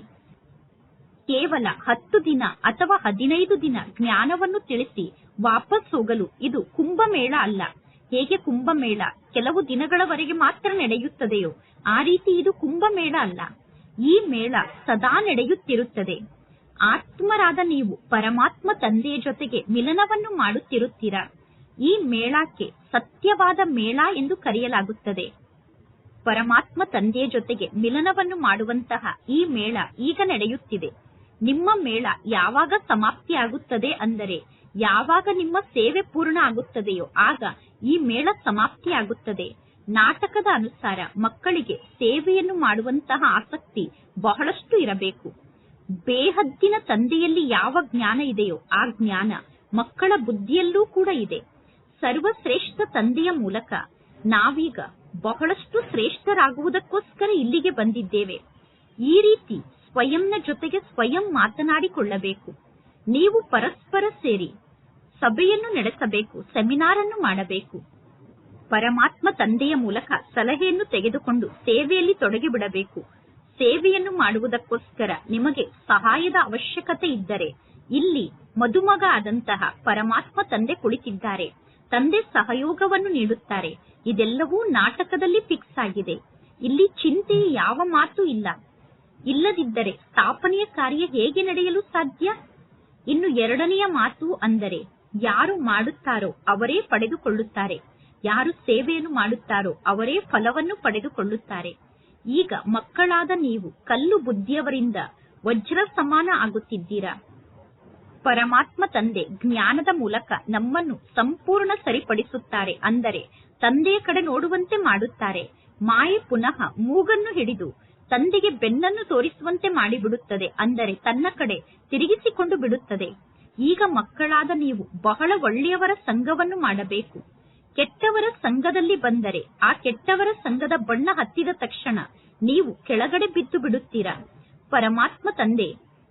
ಕೇವಲ ಹತ್ತು ದಿನ ಅಥವಾ ಹದಿನೈದು ದಿನ ಜ್ಞಾನವನ್ನು ತಿಳಿಸಿ ವಾಪಸ್ ಹೋಗಲು ಇದು ಕುಂಭಮೇಳ ಅಲ್ಲ. ಹೇಗೆ ಕುಂಭಮೇಳ ಕೆಲವು ದಿನಗಳವರೆಗೆ ಮಾತ್ರ ನಡೆಯುತ್ತದೆಯೋ ಆ ರೀತಿ ಇದು ಕುಂಭಮೇಳ ಅಲ್ಲ. ಈ ಮೇಳ ಸದಾ ನಡೆಯುತ್ತಿರುತ್ತದೆ. ಆತ್ಮರಾದ ನೀವು ಪರಮಾತ್ಮ ತಂದೆಯ ಜೊತೆಗೆ ಮಿಲನವನ್ನು ಮಾಡುತ್ತಿರುತ್ತೀರಾ? ಈ ಮೇಳಕ್ಕೆ ಸತ್ಯವಾದ ಮೇಳ ಎಂದು ಕರೆಯಲಾಗುತ್ತದೆ. ಪರಮಾತ್ಮ ತಂದೆಯ ಜೊತೆಗೆ ಮಿಲನವನ್ನು ಮಾಡುವಂತಹ ಈ ಮೇಳ ಈಗ ನಡೆಯುತ್ತಿದೆ. ನಿಮ್ಮ ಮೇಳ ಯಾವಾಗ ಸಮಾಪ್ತಿಯಾಗುತ್ತದೆ ಅಂದರೆ ಯಾವಾಗ ನಿಮ್ಮ ಸೇವೆ ಪೂರ್ಣ ಆಗುತ್ತದೆಯೋ ಆಗ ಈ ಮೇಳ ಸಮಾಪ್ತಿಯಾಗುತ್ತದೆ. ನಾಟಕದ ಅನುಸಾರ ಮಕ್ಕಳಿಗೆ ಸೇವೆಯನ್ನು ಮಾಡುವಂತಹ ಆಸಕ್ತಿ ಬಹಳಷ್ಟು ಇರಬೇಕು. ಬೇಹದ್ದಿನ ತಂದೆಯಲ್ಲಿ ಯಾವ ಜ್ಞಾನ ಇದೆಯೋ ಆ ಜ್ಞಾನ ಮಕ್ಕಳ ಬುದ್ಧಿಯಲ್ಲೂ ಕೂಡ ಇದೆ. ಸರ್ವಶ್ರೇಷ್ಠ ತಂದೆಯ ಮೂಲಕ ನಾವೀಗ ಬಹಳಷ್ಟು ಶ್ರೇಷ್ಠರಾಗುವುದಕ್ಕೋಸ್ಕರ ಇಲ್ಲಿಗೆ ಬಂದಿದ್ದೇವೆ. ಈ ರೀತಿ ಸ್ವಯಂನ ಜೊತೆಗೆ ಸ್ವಯಂ ಮಾತನಾಡಿಕೊಳ್ಳಬೇಕು. ನೀವು ಪರಸ್ಪರ ಸೇರಿ ಸಭೆಯನ್ನು ನಡೆಸಬೇಕು ಸೆಮಿನಾರ್ ಅನ್ನು ಮಾಡಬೇಕು. ಪರಮಾತ್ಮ ತಂದೆಯ ಮೂಲಕ ಸಲಹೆಯನ್ನು ತೆಗೆದುಕೊಂಡು ಸೇವೆಯಲ್ಲಿ ತೊಡಗಿಬಿಡಬೇಕು. ಸೇವೆಯನ್ನು ಮಾಡುವುದಕ್ಕೋಸ್ಕರ ನಿಮಗೆ ಸಹಾಯದ ಅವಶ್ಯಕತೆ ಇದ್ದರೆ ಇಲ್ಲಿ ಮದುಮಗ ಆದಂತಹ ಪರಮಾತ್ಮ ತಂದೆ ಕುಳಿತಿದ್ದಾರೆ. ತಂದೆ ಸಹಯೋಗವನ್ನು ನೀಡುತ್ತಾರೆ. ಇದೆಲ್ಲವೂ ನಾಟಕದಲ್ಲಿ ಫಿಕ್ಸ್ ಆಗಿದೆ. ಇಲ್ಲಿ ಚಿಂತೆ ಯಾವ ಮಾತು ಇಲ್ಲ. ಇಲ್ಲದಿದ್ದರೆ ಸ್ಥಾಪನೆಯ ಕಾರ್ಯ ಹೇಗೆ ನಡೆಯಲು ಸಾಧ್ಯ? ಇನ್ನು ಎರಡನೆಯ ಮಾತು ಅಂದರೆ, ಯಾರು ಮಾಡುತ್ತಾರೋ ಅವರೇ ಪಡೆದುಕೊಳ್ಳುತ್ತಾರೆ. ಯಾರು ಸೇವೆಯನ್ನು ಮಾಡುತ್ತಾರೋ ಅವರೇ ಫಲವನ್ನು ಪಡೆದುಕೊಳ್ಳುತ್ತಾರೆ. ಈಗ ಮಕ್ಕಳಾದ ನೀವು ಕಲ್ಲು ಬುದ್ಧಿಯವರಿಂದ ವಜ್ರ ಸಮಾನ ಆಗುತ್ತಿದ್ದೀರಾ? ಪರಮಾತ್ಮ ತಂದೆ ಜ್ಞಾನದ ಮೂಲಕ ನಮ್ಮನ್ನು ಸಂಪೂರ್ಣ ಸರಿಪಡಿಸುತ್ತಾರೆ. ಅಂದರೆ ತಂದೆಯ ಕಡೆ ನೋಡುವಂತೆ ಮಾಡುತ್ತಾರೆ. ಮಾಯೆ ಪುನಃ ಮೂಗನ್ನು ಹಿಡಿದು ತಂದೆಗೆ ಬೆನ್ನನ್ನು ತೋರಿಸುವಂತೆ ಮಾಡಿಬಿಡುತ್ತದೆ. ಅಂದರೆ ತನ್ನ ಕಡೆ ತಿರುಗಿಸಿಕೊಂಡು ಬಿಡುತ್ತದೆ. ಈಗ ಮಕ್ಕಳಾದ ನೀವು ಬಹಳ ಒಳ್ಳೆಯವರ ಸಂಘವನ್ನು ಮಾಡಬೇಕು. ಕೆಟ್ಟವರ ಸಂಘದಲ್ಲಿ ಬಂದರೆ ಆ ಕೆಟ್ಟವರ ಸಂಘದ ಬಣ್ಣ ಹತ್ತಿದ ತಕ್ಷಣ ನೀವು ಕೆಳಗಡೆ ಬಿದ್ದು ಬಿಡುತ್ತೀರಾ? ಪರಮಾತ್ಮ ತಂದೆ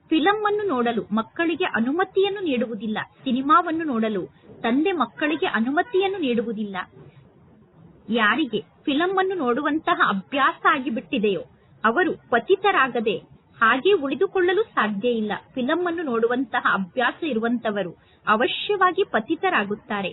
ಫಿಲಂ ಅನ್ನು ನೋಡಲು ಮಕ್ಕಳಿಗೆ ಅನುಮತಿಯನ್ನು ನೀಡುವುದಿಲ್ಲ. ಸಿನಿಮಾವನ್ನು ನೋಡಲು ತಂದೆ ಮಕ್ಕಳಿಗೆ ಅನುಮತಿಯನ್ನು ನೀಡುವುದಿಲ್ಲ. ಯಾರಿಗೆ ಫಿಲಂ ಅನ್ನು ನೋಡುವಂತಹ ಅಭ್ಯಾಸ ಆಗಿಬಿಟ್ಟಿದೆಯೋ ಅವರು ಪತಿತರಾಗದೆ ಹಾಗೆ ಉಳಿದುಕೊಳ್ಳಲು ಸಾಧ್ಯ ಇಲ್ಲ. ಫಿಲಂ ಅನ್ನು ನೋಡುವಂತಹ ಅಭ್ಯಾಸ ಇರುವಂತವರು ಅವಶ್ಯವಾಗಿ ಪತಿತರಾಗುತ್ತಾರೆ.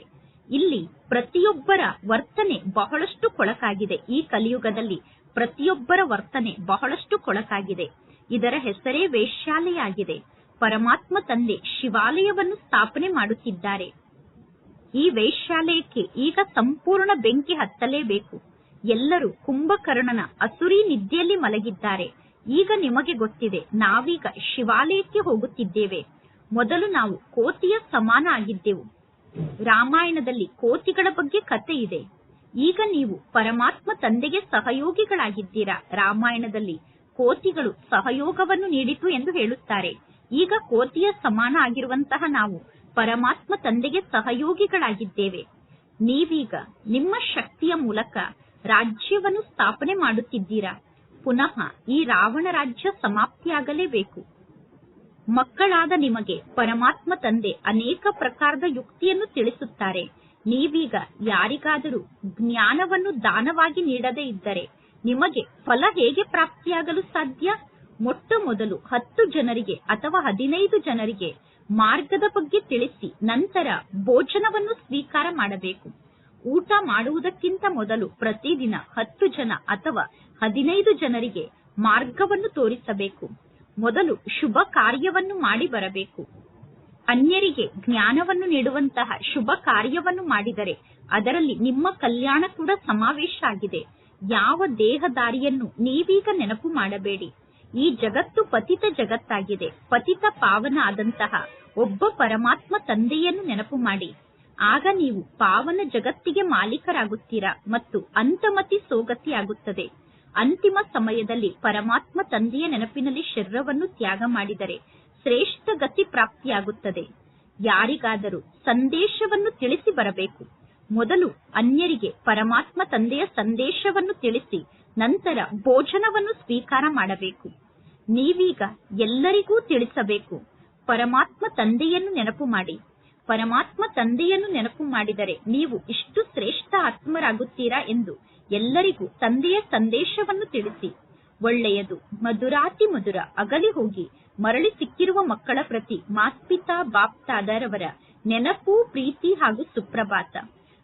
ಇಲ್ಲಿ ಪ್ರತಿಯೊಬ್ಬರ ವರ್ತನೆ ಬಹಳಷ್ಟು ಕೊಳಕಾಗಿದೆ. ಈ ಕಲಿಯುಗದಲ್ಲಿ ಪ್ರತಿಯೊಬ್ಬರ ವರ್ತನೆ ಬಹಳಷ್ಟು ಕೊಳಕಾಗಿದೆ. ಇದರ ಹೆಸರೇ ವೇಶ್ಯಾಲೆಯಾಗಿದೆ. ಪರಮಾತ್ಮ ತಂದೆ ಶಿವಾಲಯವನ್ನು ಸ್ಥಾಪನೆ ಮಾಡುತ್ತಿದ್ದಾರೆ. ಈ ವೇಶ್ಯಾಲಯಕ್ಕೆ ಈಗ ಸಂಪೂರ್ಣ ಬೆಂಕಿ ಹತ್ತಲೇಬೇಕು. ಎಲ್ಲರೂ ಕುಂಭಕರ್ಣನ ಅಸುರಿ ನಿದ್ದೆಯಲ್ಲಿ ಮಲಗಿದ್ದಾರೆ. ಈಗ ನಿಮಗೆ ಗೊತ್ತಿದೆ, ನಾವೀಗ ಶಿವಾಲಯಕ್ಕೆ ಹೋಗುತ್ತಿದ್ದೇವೆ. ಮೊದಲು ನಾವು ಕೋತಿಯ ಸಮಾನ ಆಗಿದ್ದೆವು. ರಾಮಾಯಣದಲ್ಲಿ ಕೋತಿಗಳ ಬಗ್ಗೆ ಕತೆ ಇದೆ. ಈಗ ನೀವು ಪರಮಾತ್ಮ ತಂದೆಗೆ ಸಹಯೋಗಿಗಳಾಗಿದ್ದೀರಾ? ರಾಮಾಯಣದಲ್ಲಿ ಕೋತಿಗಳು ಸಹಯೋಗವನ್ನು ನೀಡಿತು ಎಂದು ಹೇಳುತ್ತಾರೆ. ಈಗ ಕೋತಿಯ ಸಮಾನ ಆಗಿರುವಂತಹ ನಾವು ಪರಮಾತ್ಮ ತಂದೆಗೆ ಸಹಯೋಗಿಗಳಾಗಿದ್ದೇವೆ. ನೀವೀಗ ನಿಮ್ಮ ಶಕ್ತಿಯ ಮೂಲಕ ರಾಜ್ಯವನ್ನು ಸ್ಥಾಪನೆ ಮಾಡುತ್ತಿದ್ದೀರಾ? ಪುನಃ ಈ ರಾವಣ ರಾಜ್ಯ ಸಮಾಪ್ತಿಯಾಗಲೇಬೇಕು. ಮಕ್ಕಳಾದ ನಿಮಗೆ ಪರಮಾತ್ಮ ತಂದೆ ಅನೇಕ ಪ್ರಕಾರದ ಯುಕ್ತಿಯನ್ನು ತಿಳಿಸುತ್ತಾರೆ. ನೀವೀಗ ಯಾರಿಗಾದರೂ ಜ್ಞಾನವನ್ನು ದಾನವಾಗಿ ನೀಡದೇ ಇದ್ದರೆ ನಿಮಗೆ ಫಲ ಹೇಗೆ ಪ್ರಾಪ್ತಿಯಾಗಲು ಸಾಧ್ಯ? ಮೊಟ್ಟ ಮೊದಲು ಹತ್ತು ಜನರಿಗೆ ಅಥವಾ ಹದಿನೈದು ಜನರಿಗೆ ಮಾರ್ಗದ ಬಗ್ಗೆ ತಿಳಿಸಿ, ನಂತರ ಭೋಜನವನ್ನು ಸ್ವೀಕಾರ ಮಾಡಬೇಕು. ಊಟ ಮಾಡುವುದಕ್ಕಿಂತ ಮೊದಲು ಪ್ರತಿದಿನ ಹತ್ತು ಜನ ಅಥವಾ ಹದಿನೈದು ಜನರಿಗೆ ಮಾರ್ಗವನ್ನು ತೋರಿಸಬೇಕು. ಮೊದಲು ಶುಭ ಕಾರ್ಯವನ್ನು ಮಾಡಿ ಬರಬೇಕು. ಅನ್ಯರಿಗೆ ಜ್ಞಾನವನ್ನು ನೀಡುವಂತಹ ಶುಭ ಕಾರ್ಯವನ್ನು ಮಾಡಿದರೆ ಅದರಲ್ಲಿ ನಿಮ್ಮ ಕಲ್ಯಾಣ ಕೂಡ ಸಮಾವೇಶ ಆಗಿದೆ. ಯಾವ ದೇಹದಾರಿಯನ್ನು ನೀವೀಗ ನೆನಪು ಮಾಡಬೇಡಿ. ಈ ಜಗತ್ತು ಪತಿತ ಜಗತ್ತಾಗಿದೆ. ಪತಿತ ಪಾವನ ಆದಂತಹ ಒಬ್ಬ ಪರಮಾತ್ಮ ತಂದೆಯನ್ನು ನೆನಪು ಮಾಡಿ. ಆಗ ನೀವು ಪಾವನ ಜಗತ್ತಿಗೆ ಮಾಲೀಕರಾಗುತ್ತೀರಾ ಮತ್ತು ಅಂತಮತಿ ಸೋಗತಿ ಆಗುತ್ತದೆ ಅಂತಿಮ ಸಮಯದಲ್ಲಿ ಪರಮಾತ್ಮ ತಂದೆಯ ನೆನಪಿನಲ್ಲಿ ಶರೀರವನ್ನು ತ್ಯಾಗ ಮಾಡಿದರೆ ಶ್ರೇಷ್ಠ ಗತಿ ಪ್ರಾಪ್ತಿಯಾಗುತ್ತದೆ. ಯಾರಿಗಾದರೂ ಸಂದೇಶವನ್ನು ತಿಳಿಸಿ ಬರಬೇಕು. ಮೊದಲು ಅನ್ಯರಿಗೆ ಪರಮಾತ್ಮ ತಂದೆಯ ಸಂದೇಶವನ್ನು ತಿಳಿಸಿ, ನಂತರ ಭೋಜನವನ್ನು ಸ್ವೀಕಾರ ಮಾಡಬೇಕು. ನೀವೀಗ ಎಲ್ಲರಿಗೂ ತಿಳಿಸಬೇಕು. ಪರಮಾತ್ಮ ತಂದೆಯನ್ನು ನೆನಪು ಮಾಡಿ. ಪರಮಾತ್ಮ ತಂದೆಯನ್ನು ನೆನಪು ಮಾಡಿದರೆ ನೀವು ಇಷ್ಟು ಶ್ರೇಷ್ಠ ಆತ್ಮರಾಗುತ್ತೀರಾ ಎಂದು ಎಲ್ಲರಿಗೂ ತಂದೆಯ ಸಂದೇಶವನ್ನು ತಿಳಿಸಿ. ಒಳ್ಳೆಯದು, ಮಧುರಾತಿ ಮಧುರ, ಅಗಲಿ ಹೋಗಿ, ಮರಳಿ ಸಿಕ್ಕಿರುವ ಮಕ್ಕಳ ಪ್ರತಿ ಮಾಸ್ಪಿತಾ ಬಾಪ್ತಾದರವರ ನೆನಪು, ಪ್ರೀತಿ ಹಾಗೂ ಸುಪ್ರಭಾತ.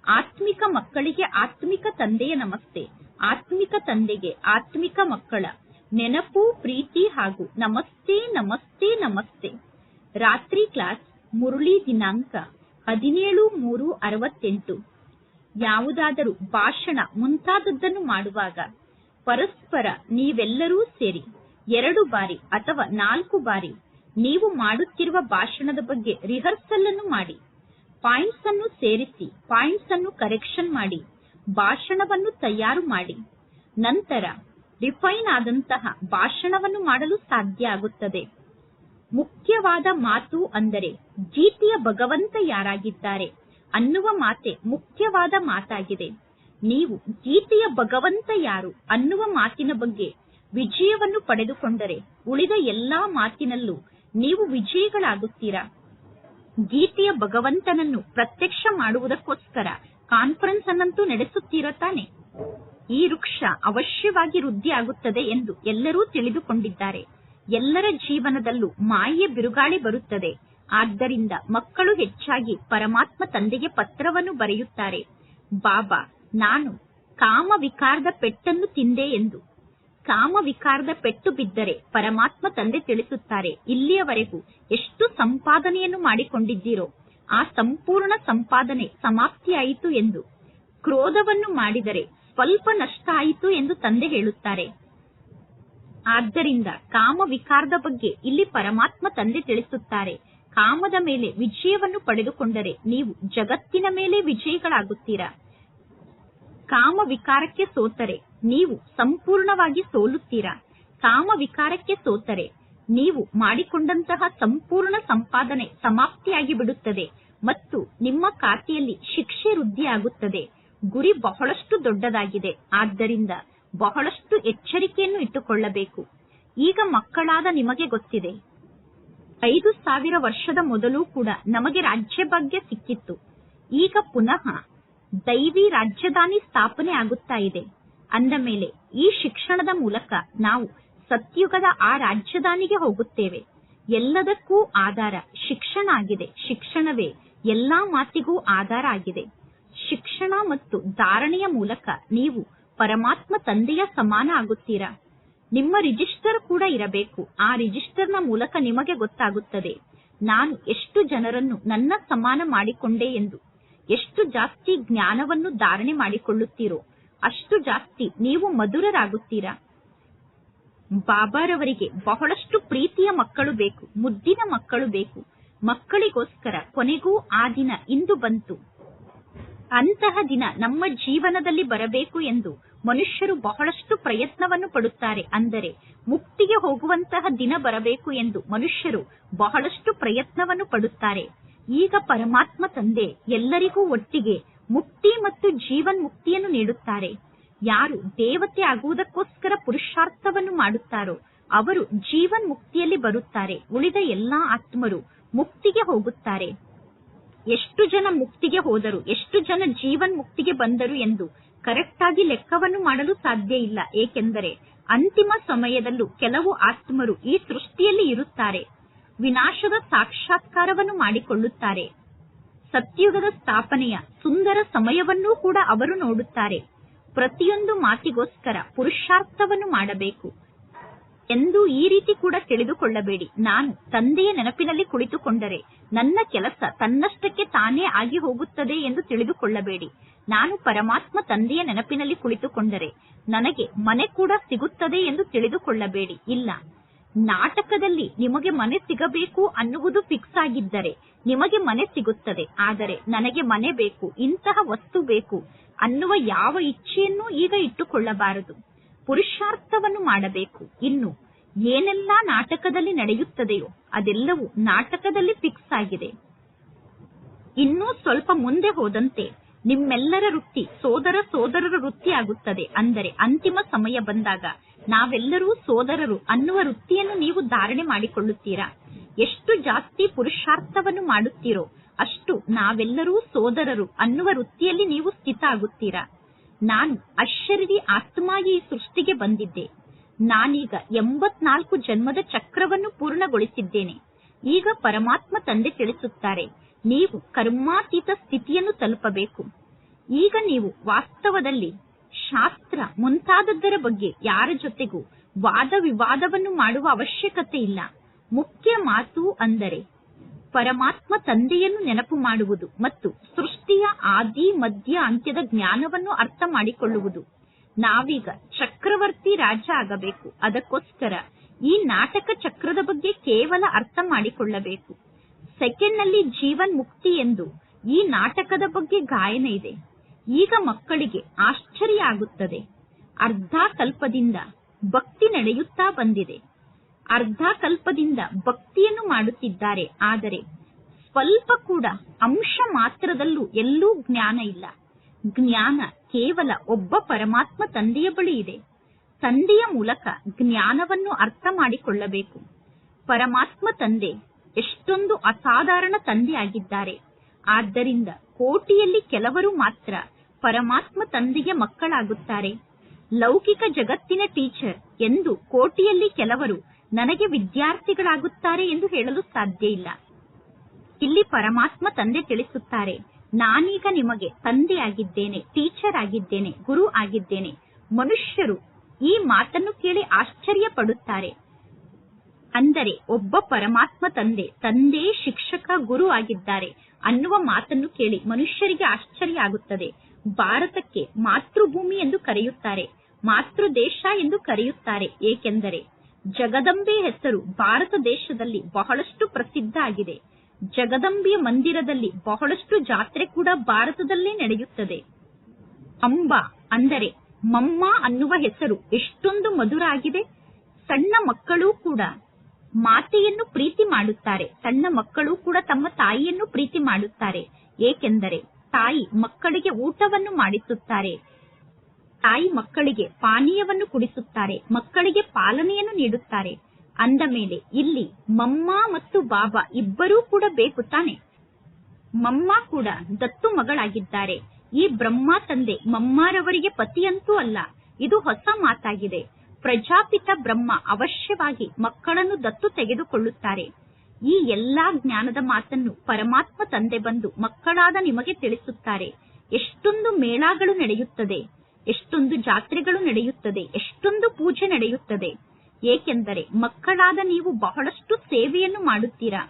ಆತ್ಮಿಕ ಮಕ್ಕಳಿಗೆ ಆತ್ಮಿಕ ತಂದೆಯ ನಮಸ್ತೆ, ಆತ್ಮಿಕ ತಂದೆಗೆ ಆತ್ಮಿಕ ಮಕ್ಕಳ ನೆನಪು, ಪ್ರೀತಿ ಹಾಗೂ ನಮಸ್ತೆ ನಮಸ್ತೆ ನಮಸ್ತೆ. ರಾತ್ರಿ ಕ್ಲಾಸ್ ಮುರುಳಿ ದಿನಾಂಕ ಹದಿನೇಳು ಮೂರು ಅರವತ್ತೆಂಟು. ಯಾವುದಾದರೂ ಭಾಷಣ ಮುಂತಾದದ್ದನ್ನು ಮಾಡುವಾಗ ಪರಸ್ಪರ ನೀವೆಲ್ಲರೂ ಸೇರಿ ಎರಡು ಬಾರಿ ಅಥವಾ ನಾಲ್ಕು ಬಾರಿ ನೀವು ಮಾಡುತ್ತಿರುವ ಭಾಷಣದ ಬಗ್ಗೆ ರಿಹರ್ಸಲ್ ಅನ್ನು ಮಾಡಿ. ಪಾಯಿಂಟ್ಸ್ ಅನ್ನು ಸೇರಿಸಿ, ಪಾಯಿಂಟ್ಸ್ ಅನ್ನು ಕರೆಕ್ಷನ್ ಮಾಡಿ, ಭಾಷಣವನ್ನು ತಯಾರು ಮಾಡಿ. ನಂತರ ರಿಫೈನ್ ಆದಂತಹ ಭಾಷಣವನ್ನು ಮಾಡಲು ಸಾಧ್ಯ ಆಗುತ್ತದೆ. ಮುಖ್ಯವಾದ ಮಾತು ಅಂದರೆ ಜೀತಿಯ ಭಗವಂತ ಯಾರಾಗಿದ್ದಾರೆ ಅನ್ನುವ ಮಾತೆ ಮುಖ್ಯವಾದ ಮಾತಾಗಿದೆ. ನೀವು ಜೀತಿಯ ಭಗವಂತ ಯಾರು ಅನ್ನುವ ಮಾತಿನ ಬಗ್ಗೆ ವಿಜಯವನ್ನು ಪಡೆದುಕೊಂಡರೆ ಉಳಿದ ಎಲ್ಲಾ ಮಾತಿನಲ್ಲೂ ನೀವು ವಿಜಯಿಗಳಾಗುತ್ತೀರಾ? ಗೀತೆಯ ಭಗವಂತನನ್ನು ಪ್ರತ್ಯಕ್ಷ ಮಾಡುವುದಕ್ಕೋಸ್ಕರ ಕಾನ್ಫರೆನ್ಸ್ ಅನ್ನಂತೂ ನಡೆಸುತ್ತಿರುತ್ತಾನೆ ತಾನೆ? ಈ ವೃಕ್ಷ ಅವಶ್ಯವಾಗಿ ವೃದ್ಧಿ ಆಗುತ್ತದೆ ಎಂದು ಎಲ್ಲರೂ ತಿಳಿದುಕೊಂಡಿದ್ದಾರೆ. ಎಲ್ಲರ ಜೀವನದಲ್ಲೂ ಮಾಯೆಯ ಬಿರುಗಾಳಿ ಬರುತ್ತದೆ. ಆದ್ದರಿಂದ ಮಕ್ಕಳು ಹೆಚ್ಚಾಗಿ ಪರಮಾತ್ಮ ತಂದೆಗೆ ಪತ್ರವನ್ನು ಬರೆಯುತ್ತಾರೆ. ಬಾಬಾ, ನಾನು ಕಾಮ ವಿಕಾರದ ಪೆಟ್ಟನ್ನು ತಿಂದೆ ಎಂದು. ಕಾಮ ವಿಕಾರದ ಪೆಟ್ಟು ಬಿದ್ದರೆ ಪರಮಾತ್ಮ ತಂದೆ ತಿಳಿಸುತ್ತಾರೆ, ಇಲ್ಲಿಯವರೆಗೂ ಎಷ್ಟು ಸಂಪಾದನೆಯನ್ನು ಮಾಡಿಕೊಂಡಿದ್ದೀರೋ ಆ ಸಂಪೂರ್ಣ ಸಂಪಾದನೆ ಸಮಾಪ್ತಿಯಾಯಿತು ಎಂದು. ಕ್ರೋಧವನ್ನು ಮಾಡಿದರೆ ಸ್ವಲ್ಪ ನಷ್ಟ ಆಯಿತು ಎಂದು ತಂದೆ ಹೇಳುತ್ತಾರೆ. ಆದ್ದರಿಂದ ಕಾಮ ವಿಕಾರದ ಬಗ್ಗೆ ಇಲ್ಲಿ ಪರಮಾತ್ಮ ತಂದೆ ತಿಳಿಸುತ್ತಾರೆ. ಕಾಮದ ಮೇಲೆ ವಿಜಯವನ್ನು ಪಡೆದುಕೊಂಡರೆ ನೀವು ಜಗತ್ತಿನ ಮೇಲೆ ವಿಜಯಿಗಳಾಗುತ್ತೀರಾ? ಕಾಮ ವಿಕಾರಕ್ಕೆ ಸೋತರೆ ನೀವು ಸಂಪೂರ್ಣವಾಗಿ ಸೋಲುತ್ತೀರಾ? ಕಾಮ ವಿಕಾರಕ್ಕೆ ಸೋತರೆ ನೀವು ಮಾಡಿಕೊಂಡಂತಹ ಸಂಪೂರ್ಣ ಸಂಪಾದನೆ ಸಮಾಪ್ತಿಯಾಗಿ ಬಿಡುತ್ತದೆ ಮತ್ತು ನಿಮ್ಮ ಖಾತೆಯಲ್ಲಿ ಶಿಕ್ಷೆ ವೃದ್ಧಿಯಾಗುತ್ತದೆ. ಗುರಿ ಬಹಳಷ್ಟು ದೊಡ್ಡದಾಗಿದೆ. ಆದ್ದರಿಂದ ಬಹಳಷ್ಟು ಎಚ್ಚರಿಕೆಯನ್ನು ಇಟ್ಟುಕೊಳ್ಳಬೇಕು. ಈಗ ಮಕ್ಕಳಾದ ನಿಮಗೆ ಗೊತ್ತಿದೆ. ಐದು ಸಾವಿರ ವರ್ಷದ ಮೊದಲು ಕೂಡ ನಮಗೆ ರಾಜ್ಯ ಭಾಗ್ಯ ಸಿಕ್ಕಿತ್ತು. ಈಗ ಪುನಃ ದೈವಿ ರಾಜ್ಯದಾನಿ ಸ್ಥಾಪನೆ ಆಗುತ್ತಾ ಇದೆ. ಅಂದ ಮೇಲೆ ಈ ಶಿಕ್ಷಣದ ಮೂಲಕ ನಾವು ಸತ್ಯುಗದ ಆ ರಾಜ್ಯದಾನಿಗೆ ಹೋಗುತ್ತೇವೆ. ಎಲ್ಲದಕ್ಕೂ ಆಧಾರ ಶಿಕ್ಷಣ ಆಗಿದೆ. ಶಿಕ್ಷಣವೇ ಎಲ್ಲಾ ಮಾತಿಗೂ ಆಧಾರ ಆಗಿದೆ. ಶಿಕ್ಷಣ ಮತ್ತು ಧಾರಣೆಯ ಮೂಲಕ ನೀವು ಪರಮಾತ್ಮ ತಂದೆಯ ಸಮಾನ ಆಗುತ್ತೀರಾ? ನಿಮ್ಮ ರಿಜಿಸ್ಟರ್ ಕೂಡ ಇರಬೇಕು. ಆ ರಿಜಿಸ್ಟರ್ನ ಮೂಲಕ ನಿಮಗೆ ಗೊತ್ತಾಗುತ್ತದೆ. ನಾನು ಎಷ್ಟು ಜನರನ್ನು ನನ್ನ ಸಮಾನ ಮಾಡಿಕೊಂಡೆ ಎಂದು. ಎಷ್ಟು ಜಾಸ್ತಿ ಜ್ಞಾನವನ್ನು ಧಾರಣೆ ಮಾಡಿಕೊಳ್ಳುತ್ತೀರೋ ಅಷ್ಟು ಜಾಸ್ತಿ ನೀವು ಮಧುರರಾಗುತ್ತೀರಾ? ಬಾಬಾರವರಿಗೆ ಬಹಳಷ್ಟು ಪ್ರೀತಿಯ ಮಕ್ಕಳು ಬೇಕು, ಮುದ್ದಿನ ಮಕ್ಕಳು ಬೇಕು. ಮಕ್ಕಳಿಗೋಸ್ಕರ ಕೊನೆಗೂ ಆ ದಿನ ಇಂದು ಬಂತು. ಅಂತಹ ದಿನ ನಮ್ಮ ಜೀವನದಲ್ಲಿ ಬರಬೇಕು ಎಂದು ಮನುಷ್ಯರು ಬಹಳಷ್ಟು ಪ್ರಯತ್ನವನ್ನು ಪಡುತ್ತಾರೆ. ಅಂದರೆ ಮುಕ್ತಿಗೆ ಹೋಗುವಂತಹ ದಿನ ಬರಬೇಕು ಎಂದು ಮನುಷ್ಯರು ಬಹಳಷ್ಟು ಪ್ರಯತ್ನವನ್ನು ಪಡುತ್ತಾರೆ. ಈಗ ಪರಮಾತ್ಮ ತಂದೆ ಎಲ್ಲರಿಗೂ ಒಟ್ಟಿಗೆ ಮುಕ್ತಿ ಮತ್ತು ಜೀವನ್ ಮುಕ್ತಿಯನ್ನು ನೀಡುತ್ತಾರೆ. ಯಾರು ದೇವತೆ ಆಗುವುದಕ್ಕೋಸ್ಕರ ಪುರುಷಾರ್ಥವನ್ನು ಮಾಡುತ್ತಾರೋ, ಅವರು ಜೀವನ್ ಮುಕ್ತಿಯಲ್ಲಿ ಬರುತ್ತಾರೆ. ಉಳಿದ ಎಲ್ಲಾ ಆತ್ಮರು ಮುಕ್ತಿಗೆ ಹೋಗುತ್ತಾರೆ. ಎಷ್ಟು ಜನ ಮುಕ್ತಿಗೆ ಹೋದರು, ಎಷ್ಟು ಜನ ಜೀವನ್ ಮುಕ್ತಿಗೆ ಬಂದರು ಎಂದು ಕರೆಕ್ಟ್ ಆಗಿ ಲೆಕ್ಕವನ್ನು ಮಾಡಲು ಸಾಧ್ಯ ಇಲ್ಲ. ಏಕೆಂದರೆ ಅಂತಿಮ ಸಮಯದಲ್ಲೂ ಕೆಲವು ಆತ್ಮರು ಈ ಸೃಷ್ಟಿಯಲ್ಲಿ ಇರುತ್ತಾರೆ. ವಿನಾಶದ ಸಾಕ್ಷಾತ್ಕಾರವನ್ನು ಮಾಡಿಕೊಳ್ಳುತ್ತಾರೆ. ಸತ್ಯುಗದ ಸ್ಥಾಪನೆಯ ಸುಂದರ ಸಮಯವನ್ನೂ ಕೂಡ ಅವರು ನೋಡುತ್ತಾರೆ. ಪ್ರತಿಯೊಂದು ಮಾತಿಗೋಸ್ಕರ ಪುರುಷಾರ್ಥವನ್ನು ಮಾಡಬೇಕು. ಎಂದು ಈ ರೀತಿ ಕೂಡ ತಿಳಿದುಕೊಳ್ಳಬೇಡಿ. ನಾನು ತಂದೆಯ ನೆನಪಿನಲ್ಲಿ ಕುಳಿತುಕೊಂಡರೆ ನನ್ನ ಕೆಲಸ ತನ್ನಷ್ಟಕ್ಕೆ ತಾನೇ ಆಗಿ ಹೋಗುತ್ತದೆ ಎಂದು ತಿಳಿದುಕೊಳ್ಳಬೇಡಿ. ನಾನು ಪರಮಾತ್ಮ ತಂದೆಯ ನೆನಪಿನಲ್ಲಿ ಕುಳಿತುಕೊಂಡರೆ ನನಗೆ ಮನೆ ಕೂಡ ಸಿಗುತ್ತದೆ ಎಂದು ತಿಳಿದುಕೊಳ್ಳಬೇಡಿ. ಇಲ್ಲ. ನಾಟಕದಲ್ಲಿ ನಿಮಗೆ ಮನೆ ಸಿಗಬೇಕು ಅನ್ನುವುದು ಫಿಕ್ಸ್ ಆಗಿದ್ದರೆ ನಿಮಗೆ ಮನೆ ಸಿಗುತ್ತದೆ. ಆದರೆ ನನಗೆ ಮನೆ ಬೇಕು, ಇಂತಹ ವಸ್ತು ಬೇಕು ಅನ್ನುವ ಯಾವ ಇಚ್ಛೆಯನ್ನೂ ಈಗ ಇಟ್ಟುಕೊಳ್ಳಬಾರದು. ಪುರುಷಾರ್ಥವನ್ನು ಮಾಡಬೇಕು. ಇನ್ನು ಏನೆಲ್ಲಾ ನಾಟಕದಲ್ಲಿ ನಡೆಯುತ್ತದೆಯೋ ಅದೆಲ್ಲವೂ ನಾಟಕದಲ್ಲಿ ಫಿಕ್ಸ್ ಆಗಿದೆ. ಇನ್ನೂ ಸ್ವಲ್ಪ ಮುಂದೆ ಹೋದಂತೆ ನಿಮ್ಮೆಲ್ಲರ ವೃತ್ತಿ ಸೋದರ ಸೋದರರ ವೃತ್ತಿ ಆಗುತ್ತದೆ. ಅಂದರೆ ಅಂತಿಮ ಸಮಯ ಬಂದಾಗ ನಾವೆಲ್ಲರೂ ಸೋದರರು ಅನ್ನುವ ವೃತ್ತಿಯನ್ನು ನೀವು ಧಾರಣೆ ಮಾಡಿಕೊಳ್ಳುತ್ತೀರಾ? ಎಷ್ಟು ಜಾಸ್ತಿ ಪುರುಷಾರ್ಥವನ್ನು ಮಾಡುತ್ತೀರೋ, ಅಷ್ಟು ನಾವೆಲ್ಲರೂ ಸೋದರರು ಅನ್ನುವ ವೃತ್ತಿಯಲ್ಲಿ ನೀವು ಸ್ಥಿತ ಆಗುತ್ತೀರಾ ನಾನು ಅಶರೀರಿ ಆತ್ಮಾಗಿ ಈ ಸೃಷ್ಟಿಗೆ ಬಂದಿದ್ದೆ. ನಾನೀಗ ಎಂಬತ್ನಾಲ್ಕು ಜನ್ಮದ ಚಕ್ರವನ್ನು ಪೂರ್ಣಗೊಳಿಸಿದ್ದೇನೆ. ಈಗ ಪರಮಾತ್ಮ ತಂದೆ ತಿಳಿಸುತ್ತಾರೆ, ನೀವು ಕರ್ಮಾತೀತ ಸ್ಥಿತಿಯನ್ನು ತಲುಪಬೇಕು. ಈಗ ನೀವು ವಾಸ್ತವದಲ್ಲಿ ಶಾಸ್ತ್ರ ಮುಂತಾದದ್ದರ ಬಗ್ಗೆ ಯಾರ ಜೊತೆಗೂ ವಾದ ವಿವಾದವನ್ನು ಮಾಡುವ ಅವಶ್ಯಕತೆ ಇಲ್ಲ. ಮುಖ್ಯ ಮಾತು ಅಂದರೆ ಪರಮಾತ್ಮ ತಂದೆಯನ್ನು ನೆನಪು ಮಾಡುವುದು ಮತ್ತು ಸೃಷ್ಟಿಯ ಆದಿ, ಮಧ್ಯ, ಅಂತ್ಯದ ಜ್ಞಾನವನ್ನು ಅರ್ಥ ಮಾಡಿಕೊಳ್ಳುವುದು. ನಾವೀಗ ಚಕ್ರವರ್ತಿ ರಾಜ ಆಗಬೇಕು. ಅದಕ್ಕೋಸ್ಕರ ಈ ನಾಟಕ ಚಕ್ರದ ಬಗ್ಗೆ ಕೇವಲ ಅರ್ಥ ಮಾಡಿಕೊಳ್ಳಬೇಕು. ಸೆಕೆಂಡ್ನಲ್ಲಿ ಜೀವನ್ ಮುಕ್ತಿ ಎಂದು ಈ ನಾಟಕದ ಬಗ್ಗೆ ಗಾಯನ ಇದೆ. ಈಗ ಮಕ್ಕಳಿಗೆ ಆಶ್ಚರ್ಯ ಆಗುತ್ತದೆ. ಅರ್ಧ ಕಲ್ಪದಿಂದ ಭಕ್ತಿ ನಡೆಯುತ್ತಾ ಬಂದಿದೆ. ಅರ್ಧ ಕಲ್ಪದಿಂದ ಭಕ್ತಿಯನ್ನು ಮಾಡುತ್ತಿದ್ದಾರೆ. ಆದರೆ ಸ್ವಲ್ಪ ಕೂಡ ಅಂಶ ಮಾತ್ರದಲ್ಲೂ ಎಲ್ಲೂ ಜ್ಞಾನ ಇಲ್ಲ. ಜ್ಞಾನ ಕೇವಲ ಒಬ್ಬ ಪರಮಾತ್ಮ ತಂದೆಯ ಬಳಿ ಇದೆ. ತಂದೆಯ ಮೂಲಕ ಜ್ಞಾನವನ್ನು ಅರ್ಥ ಮಾಡಿಕೊಳ್ಳಬೇಕು. ಪರಮಾತ್ಮ ತಂದೆ ಎಷ್ಟೊಂದು ಅಸಾಧಾರಣ ತಂದೆ ಆಗಿದ್ದಾರೆ ಆದ್ದರಿಂದ ಕೋಟಿಯಲ್ಲಿ ಕೆಲವರು ಮಾತ್ರ ಪರಮಾತ್ಮ ತಂದೆಯ ಮಕ್ಕಳಾಗುತ್ತಾರೆ. ಲೌಕಿಕ ಜಗತ್ತಿನ ಟೀಚರ್ ಎಂದು ಕೋಟಿಯಲ್ಲಿ ಕೆಲವರು ನನಗೆ ವಿದ್ಯಾರ್ಥಿಗಳಾಗುತ್ತಾರೆ ಎಂದು ಹೇಳಲು ಸಾಧ್ಯ ಇಲ್ಲ. ಇಲ್ಲಿ ಪರಮಾತ್ಮ ತಂದೆ ತಿಳಿಸುತ್ತಾರೆ, ನಾನೀಗ ನಿಮಗೆ ತಂದೆಯಾಗಿದ್ದೇನೆ ಟೀಚರ್ ಆಗಿದ್ದೇನೆ, ಗುರು ಆಗಿದ್ದೇನೆ. ಮನುಷ್ಯರು ಈ ಮಾತನ್ನು ಕೇಳಿ ಆಶ್ಚರ್ಯ ಪಡುತ್ತಾರೆ ಅಂದರೆ ಒಬ್ಬ ಪರಮಾತ್ಮ ತಂದೆ ತಂದೆ ಶಿಕ್ಷಕ, ಗುರು ಆಗಿದ್ದಾರೆ ಅನ್ನುವ ಮಾತನ್ನು ಕೇಳಿ ಮನುಷ್ಯರಿಗೆ ಆಶ್ಚರ್ಯ ಆಗುತ್ತದೆ. ಭಾರತಕ್ಕೆ ಮಾತೃಭೂಮಿ ಎಂದು ಕರೆಯುತ್ತಾರೆ ಮಾತೃ ದೇಶ ಎಂದು ಕರೆಯುತ್ತಾರೆ. ಏಕೆಂದರೆ ಜಗದಂಬೆ ಹೆಸರು ಭಾರತ ದೇಶದಲ್ಲಿ ಬಹಳಷ್ಟು ಪ್ರಸಿದ್ಧ ಆಗಿದೆ. ಜಗದಂಬೆಯ ಮಂದಿರದಲ್ಲಿ ಬಹಳಷ್ಟು ಜಾತ್ರೆ ಕೂಡ ಭಾರತದಲ್ಲೇ ನಡೆಯುತ್ತದೆ. ಅಂಬ ಅಂದರೆ ಮಮ್ಮ ಅನ್ನುವ ಹೆಸರು ಎಷ್ಟೊಂದು ಮಧುರ ಆಗಿದೆ ಸಣ್ಣ ಮಕ್ಕಳು ಕೂಡ ಮಾತೆಯನ್ನು ಪ್ರೀತಿ ಮಾಡುತ್ತಾರೆ. ಸಣ್ಣ ಮಕ್ಕಳು ಕೂಡ ತಮ್ಮ ತಾಯಿಯನ್ನು ಪ್ರೀತಿ ಮಾಡುತ್ತಾರೆ. ಏಕೆಂದರೆ ತಾಯಿ ಮಕ್ಕಳಿಗೆ ಊಟವನ್ನು ಮಾಡಿಸುತ್ತಾರೆ. ತಾಯಿ ಮಕ್ಕಳಿಗೆ ಪಾನೀಯವನ್ನು ಕುಡಿಸುತ್ತಾರೆ. ಮಕ್ಕಳಿಗೆ ಪಾಲನೆಯನ್ನು ನೀಡುತ್ತಾರೆ. ಅಂದ ಮೇಲೆ ಇಲ್ಲಿ ಮಮ್ಮ ಮತ್ತು ಬಾಬಾ ಇಬ್ಬರೂ ಕೂಡ ಬೇಕು ತಾನೆ. ಮಮ್ಮ ಕೂಡ ದತ್ತು ಮಗಳಾಗಿದ್ದಾರೆ. ಈ ಬ್ರಹ್ಮ ತಂದೆ ಮಮ್ಮಾರವರಿಗೆ ಪತಿಯಂತೂ ಅಲ್ಲ. ಇದು ಹೊಸ ಮಾತಾಗಿದೆ. ಪ್ರಜಾಪಿತ ಬ್ರಹ್ಮ ಅವಶ್ಯವಾಗಿ ಮಕ್ಕಳನ್ನು ದತ್ತು ತೆಗೆದುಕೊಳ್ಳುತ್ತಾರೆ. ಈ ಎಲ್ಲಾ ಜ್ಞಾನದ ಮಾತನ್ನು ಪರಮಾತ್ಮ ತಂದೆ ಬಂದು ಮಕ್ಕಳಾದ ನಿಮಗೆ ತಿಳಿಸುತ್ತಾರೆ. ಎಷ್ಟೊಂದು ಮೇಳಗಳು ನಡೆಯುತ್ತದೆ, ಎಷ್ಟೊಂದು ಜಾತ್ರೆಗಳು ನಡೆಯುತ್ತದೆ, ಎಷ್ಟೊಂದು ಪೂಜೆ ನಡೆಯುತ್ತದೆ. ಏಕೆಂದರೆ ಮಕ್ಕಳಾದ ನೀವು ಬಹಳಷ್ಟು ಸೇವೆಯನ್ನು ಮಾಡುತ್ತೀರಾ?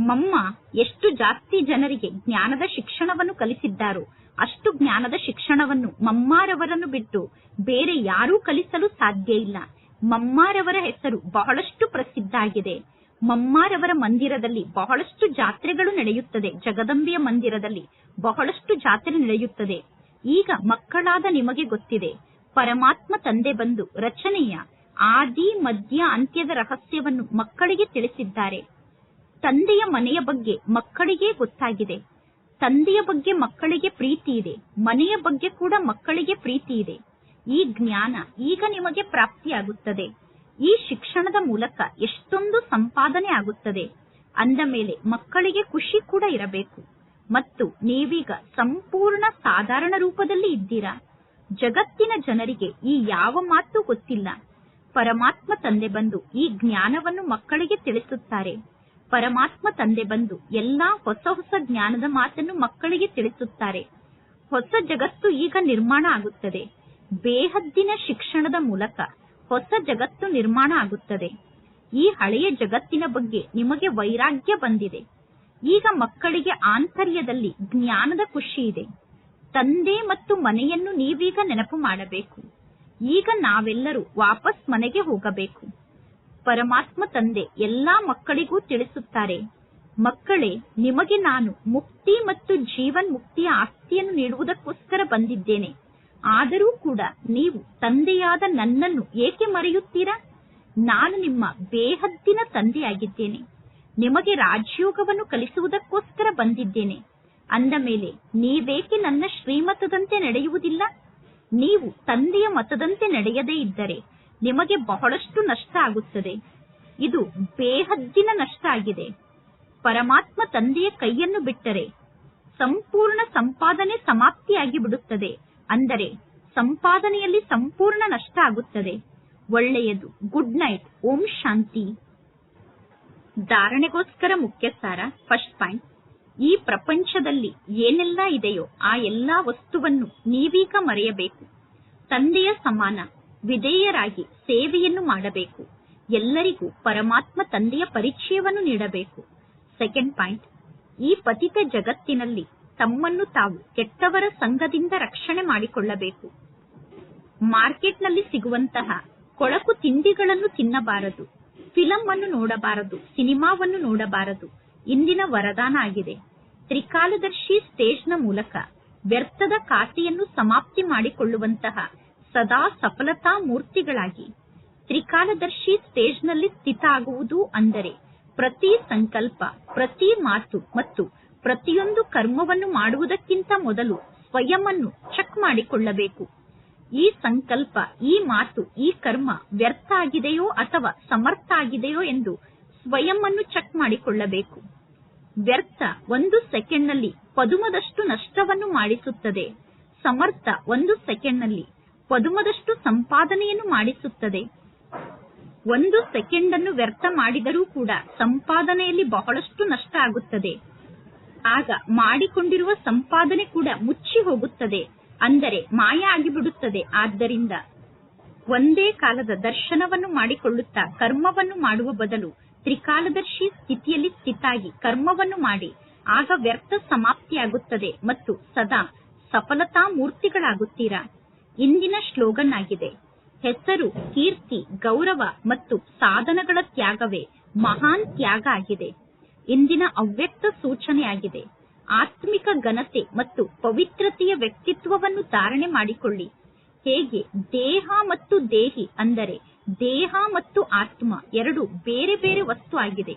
ಮಮ್ಮ, ಎಷ್ಟು ಜಾಸ್ತಿ ಜನರಿಗೆ ಜ್ಞಾನದ ಶಿಕ್ಷಣವನ್ನು ಕಲಿಸಿದ್ದಾರೋ, ಅಷ್ಟು ಜ್ಞಾನದ ಶಿಕ್ಷಣವನ್ನು ಮಮ್ಮಾರವರನ್ನು ಬಿಟ್ಟು ಬೇರೆ ಯಾರೂ ಕಲಿಸಲು ಸಾಧ್ಯ ಇಲ್ಲ. ಮಮ್ಮಾರವರ ಹೆಸರು ಬಹಳಷ್ಟು ಪ್ರಸಿದ್ಧ ಆಗಿದೆ ಮಮ್ಮಾರವರ ಮಂದಿರದಲ್ಲಿ ಬಹಳಷ್ಟು ಜಾತ್ರೆಗಳು ನಡೆಯುತ್ತದೆ. ಜಗದಂಬೆಯ ಮಂದಿರದಲ್ಲಿ ಬಹಳಷ್ಟು ಜಾತ್ರೆ ನಡೆಯುತ್ತದೆ. ಈಗ ಮಕ್ಕಳಾದ ನಿಮಗೆ ಗೊತ್ತಿದೆ. ಪರಮಾತ್ಮ ತಂದೆ ಬಂದು ರಚನೆಯ ಆದಿ, ಮಧ್ಯ, ಅಂತ್ಯದ ರಹಸ್ಯವನ್ನು ಮಕ್ಕಳಿಗೆ ತಿಳಿಸಿದ್ದಾರೆ. ತಂದೆಯ ಮನೆಯ ಬಗ್ಗೆ ಮಕ್ಕಳಿಗೆ ಗೊತ್ತಾಗಿದೆ. ತಂದೆಯ ಬಗ್ಗೆ ಮಕ್ಕಳಿಗೆ ಪ್ರೀತಿ ಇದೆ. ಮನೆಯ ಬಗ್ಗೆ ಕೂಡ ಮಕ್ಕಳಿಗೆ ಪ್ರೀತಿ ಇದೆ. ಈ ಜ್ಞಾನ ಈಗ ನಿಮಗೆ ಪ್ರಾಪ್ತಿಯಾಗುತ್ತದೆ. ಈ ಶಿಕ್ಷಣದ ಮೂಲಕ ಎಷ್ಟೊಂದು ಸಂಪಾದನೆ ಆಗುತ್ತದೆ. ಅಂದ ಮೇಲೆ ಮಕ್ಕಳಿಗೆ ಖುಷಿ ಕೂಡ ಇರಬೇಕು. ಮತ್ತು ನೀವೀಗ ಸಂಪೂರ್ಣ ಸಾಧಾರಣ ರೂಪದಲ್ಲಿ ಇದ್ದೀರಾ? ಜಗತ್ತಿನ ಜನರಿಗೆ ಈ ಯಾವ ಮಾತು ಗೊತ್ತಿಲ್ಲ. ಪರಮಾತ್ಮ ತಂದೆ ಬಂದು ಈ ಜ್ಞಾನವನ್ನು ಮಕ್ಕಳಿಗೆ ತಿಳಿಸುತ್ತಾರೆ. ಪರಮಾತ್ಮ ತಂದೆ ಬಂದು ಎಲ್ಲಾ ಹೊಸ ಹೊಸ ಜ್ಞಾನದ ಮಾತನ್ನು ಮಕ್ಕಳಿಗೆ ತಿಳಿಸುತ್ತಾರೆ. ಹೊಸ ಜಗತ್ತು ಈಗ ನಿರ್ಮಾಣ ಆಗುತ್ತದೆ. ಬೇಹದ್ದಿನ ಶಿಕ್ಷಣದ ಮೂಲಕ ಹೊಸ ಜಗತ್ತು ನಿರ್ಮಾಣ ಆಗುತ್ತದೆ. ಈ ಹಳೆಯ ಜಗತ್ತಿನ ಬಗ್ಗೆ ನಿಮಗೆ ವೈರಾಗ್ಯ ಬಂದಿದೆ. ಈಗ ಮಕ್ಕಳಿಗೆ ಆಂತರ್ಯದಲ್ಲಿ ಜ್ಞಾನದ ಖುಷಿ ಇದೆ. ತಂದೆ ಮತ್ತು ಮನೆಯನ್ನು ನೀವೀಗ ನೆನಪು ಮಾಡಬೇಕು. ಈಗ ನಾವೆಲ್ಲರೂ ವಾಪಸ್ ಮನೆಗೆ ಹೋಗಬೇಕು. ಪರಮಾತ್ಮ ತಂದೆ ಎಲ್ಲಾ ಮಕ್ಕಳಿಗೂ ತಿಳಿಸುತ್ತಾರೆ, ಮಕ್ಕಳೇ, ನಿಮಗೆ ನಾನು ಮುಕ್ತಿ ಮತ್ತು ಜೀವನ್ ಮುಕ್ತಿಯ ಆಸ್ತಿಯನ್ನು ನೀಡುವುದಕ್ಕೋಸ್ಕರ ಬಂದಿದ್ದೇನೆ. ಆದರೂ ಕೂಡ ನೀವು ತಂದೆಯಾದ ನನ್ನನ್ನು ಏಕೆ ಮರೆಯುತ್ತೀರಾ? ನಾನು ನಿಮ್ಮ ಬೇಹದ್ದಿನ ತಂದೆಯಾಗಿದ್ದೇನೆ. ನಿಮಗೆ ರಾಜ್ಯೋಗವನ್ನು ಕಲಿಸುವುದಕ್ಕೋಸ್ಕರ ಬಂದಿದ್ದೇನೆ. ಅಂದ ಮೇಲೆ, ನೀವೇಕೆ ನನ್ನ ಶ್ರೀಮತದಂತೆ ನಡೆಯುವುದಿಲ್ಲ? ನೀವು ತಂದೆಯ ಮತದಂತೆ ನಡೆಯದೇ ಇದ್ದರೆ ನಿಮಗೆ ಬಹಳಷ್ಟು ನಷ್ಟ ಆಗುತ್ತದೆ. ಇದು ಬೇಹದ್ದಿನ ನಷ್ಟ ಆಗಿದೆ. ಪರಮಾತ್ಮ ತಂದೆಯ ಕೈಯನ್ನು ಬಿಟ್ಟರೆ ಸಂಪೂರ್ಣ ಸಂಪಾದನೆ ಸಮಾಪ್ತಿಯಾಗಿ ಬಿಡುತ್ತದೆ ಅಂದರೆ ಸಂಪಾದನೆಯಲ್ಲಿ ಸಂಪೂರ್ಣ ನಷ್ಟ ಆಗುತ್ತದೆ. ಒಳ್ಳೆಯದು. Good night Om Shanti. ಧಾರಣೆಗೋಸ್ಕರ ಮುಖ್ಯ ಸಾರ ಫಸ್ಟ್ ಪಾಯಿಂಟ್ ಈ ಪ್ರಪಂಚದಲ್ಲಿ ಏನೆಲ್ಲ ಇದೆಯೋ ಆ ಎಲ್ಲಾ ವಸ್ತುವನ್ನು ನೀವೀಗ ಮರೆಯಬೇಕು. ತಂದೆಯ ಸಮಾನ, ವಿಧೇಯರಾಗಿ ಸೇವೆಯನ್ನು ಮಾಡಬೇಕು. ಎಲ್ಲರಿಗೂ ಪರಮಾತ್ಮ ತಂದೆಯ ಪರಿಚಯವನ್ನು ನೀಡಬೇಕು. ಸೆಕೆಂಡ್ ಪಾಯಿಂಟ್ ಈ ಪತಿತ ಜಗತ್ತಿನಲ್ಲಿ ತಮ್ಮನ್ನು ತಾವು ಕೆಟ್ಟವರ ಸಂಘದಿಂದ ರಕ್ಷಣೆ ಮಾಡಿಕೊಳ್ಳಬೇಕು. ಮಾರ್ಕೆಟ್ನಲ್ಲಿ ಸಿಗುವಂತಹ ಕೊಳಕು ತಿಂಡಿಗಳನ್ನು ತಿನ್ನಬಾರದು. ಫಿಲಂ ಅನ್ನು ನೋಡಬಾರದು, ಸಿನಿಮಾವನ್ನು ನೋಡಬಾರದು. ಇಂದಿನ ವರದಾನ ಆಗಿದೆ. ತ್ರಿಕಾಲದರ್ಶಿ ಸ್ಟೇಜ್ನ ಮೂಲಕ ವ್ಯರ್ಥದ ಖಾತೆಯನ್ನು ಸಮಾಪ್ತಿ ಮಾಡಿಕೊಳ್ಳುವಂತಹ ಸದಾ ಸಫಲತಾ ಮೂರ್ತಿಗಳಾಗಿ ತ್ರಿಕಾಲದರ್ಶಿ ಸ್ಟೇಜ್ನಲ್ಲಿ ಸ್ಥಿತ ಆಗುವುದು ಅಂದರೆ ಪ್ರತಿ ಸಂಕಲ್ಪ, ಪ್ರತಿ ಮಾತು ಮತ್ತು ಪ್ರತಿಯೊಂದು ಕರ್ಮವನ್ನು ಮಾಡುವುದಕ್ಕಿಂತ ಮೊದಲು ಸ್ವಯಂವನ್ನು ಚೆಕ್ ಮಾಡಿಕೊಳ್ಳಬೇಕು. ಈ ಸಂಕಲ್ಪ, ಈ ಮಾತು, ಈ ಕರ್ಮ ವ್ಯರ್ಥ ಆಗಿದೆಯೋ ಅಥವಾ ಸಮರ್ಥ ಆಗಿದೆಯೋ ಎಂದು ಸ್ವಯಂವನ್ನು ಚೆಕ್ ಮಾಡಿಕೊಳ್ಳಬೇಕು. ವ್ಯರ್ಥ ಒಂದು ಸೆಕೆಂಡ್ನಲ್ಲಿ ಪದುಮದಷ್ಟು ನಷ್ಟವನ್ನು ಮಾಡಿಸುತ್ತದೆ. ಸಮರ್ಥ ಒಂದು ಸೆಕೆಂಡ್ನಲ್ಲಿ ಪದುಮದಷ್ಟು ಸಂಪಾದನೆಯನ್ನು ಮಾಡಿಸುತ್ತದೆ. ಒಂದು ಸೆಕೆಂಡ್ ಅನ್ನು ವ್ಯರ್ಥ ಮಾಡಿದರೂ ಕೂಡ ಸಂಪಾದನೆಯಲ್ಲಿ ಬಹಳಷ್ಟು ನಷ್ಟ ಆಗುತ್ತದೆ. ಆಗ ಮಾಡಿಕೊಂಡಿರುವ ಸಂಪಾದನೆ ಕೂಡ ಮುಚ್ಚಿ ಹೋಗುತ್ತದೆ, ಅಂದರೆ ಮಾಯ ಆಗಿಬಿಡುತ್ತದೆ. ಆದ್ದರಿಂದ ಒಂದೇ ಕಾಲದ ದರ್ಶನವನ್ನು ಮಾಡಿಕೊಳ್ಳುತ್ತಾ ಕರ್ಮವನ್ನು ಮಾಡುವ ಬದಲು ತ್ರಿಕಾಲದರ್ಶಿ ಸ್ಥಿತಿಯಲ್ಲಿ ಸ್ಥಿತಾಗಿ ಕರ್ಮವನ್ನು ಮಾಡಿ, ಆಗ ವ್ಯರ್ಥ ಸಮಾಪ್ತಿಯಾಗುತ್ತದೆ ಮತ್ತು ಸದಾ ಸಫಲತಾ ಮೂರ್ತಿಗಳಾಗುತ್ತೀರಾ? ಇಂದಿನ ಶ್ಲೋಗನ್ ಆಗಿದೆ ಹೆಸರು ಕೀರ್ತಿ, ಗೌರವ ಮತ್ತು ಸಾಧನಗಳ ತ್ಯಾಗವೇ ಮಹಾನ್ ತ್ಯಾಗ ಆಗಿದೆ. ಇಂದಿನ ಅವ್ಯಕ್ತ ಸೂಚನೆಯಾಗಿದೆ. ಆತ್ಮಿಕ ಘನತೆ ಮತ್ತು ಪವಿತ್ರತೆಯ ವ್ಯಕ್ತಿತ್ವವನ್ನು ಧಾರಣೆ ಮಾಡಿಕೊಳ್ಳಿ. ಹೇಗೆ? ದೇಹ ಮತ್ತು ದೇಹಿ ಅಂದರೆ ದೇಹ ಮತ್ತು ಆತ್ಮ ಎರಡು ಬೇರೆ ಬೇರೆ ವಸ್ತು ಆಗಿದೆ.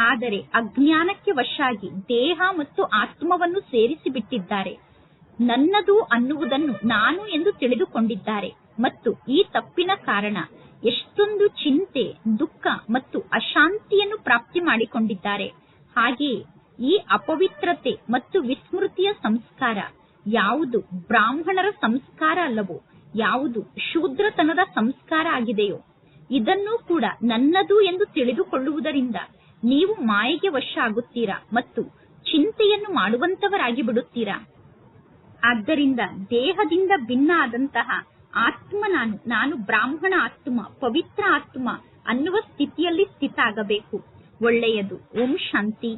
ಆದರೆ ಅಜ್ಞಾನಕ್ಕೆ ವಶಾಗಿ ದೇಹ ಮತ್ತು ಆತ್ಮವನ್ನು ಸೇರಿಸಿಬಿಟ್ಟಿದ್ದಾರೆ. ನನ್ನದು ಅನ್ನುವುದನ್ನು ನಾನು ಎಂದು ತಿಳಿದುಕೊಂಡಿದ್ದಾರೆ. ಮತ್ತು ಈ ತಪ್ಪಿನ ಕಾರಣ ಎಷ್ಟೊಂದು ಚಿಂತೆ, ದುಃಖ ಮತ್ತು ಅಶಾಂತಿಯನ್ನು ಪ್ರಾಪ್ತಿ ಮಾಡಿಕೊಂಡಿದ್ದಾರೆ. ಹಾಗೆಯೇ ಈ ಅಪವಿತ್ರತೆ ಮತ್ತು ವಿಸ್ಮೃತಿಯ ಸಂಸ್ಕಾರ ಯಾವುದು ಬ್ರಾಹ್ಮಣರ ಸಂಸ್ಕಾರ ಅಲ್ಲವೋ, ಯಾವುದು ಶೂದ್ರತನದ ಸಂಸ್ಕಾರ ಆಗಿದೆಯೋ, ಇದನ್ನೂ ಕೂಡ ನನ್ನದು ಎಂದು ತಿಳಿದುಕೊಳ್ಳುವುದರಿಂದ ನೀವು ಮಾಯೆಗೆ ವಶ ಆಗುತ್ತೀರಾ ಮತ್ತು ಚಿಂತೆಯನ್ನು ಮಾಡುವಂತವರಾಗಿ ಬಿಡುತ್ತೀರಾ? ಆದ್ದರಿಂದ ದೇಹದಿಂದ ಭಿನ್ನ ಆದಂತಹ ಆತ್ಮ ನಾನು ನಾನು ಬ್ರಾಹ್ಮಣ ಆತ್ಮ ಪವಿತ್ರ ಆತ್ಮ ಅನ್ನುವ ಸ್ಥಿತಿಯಲ್ಲಿ ಸ್ಥಿತ ಆಗಬೇಕು ಒಳ್ಳೆಯದು. ಓಂ ಶಾಂತಿ.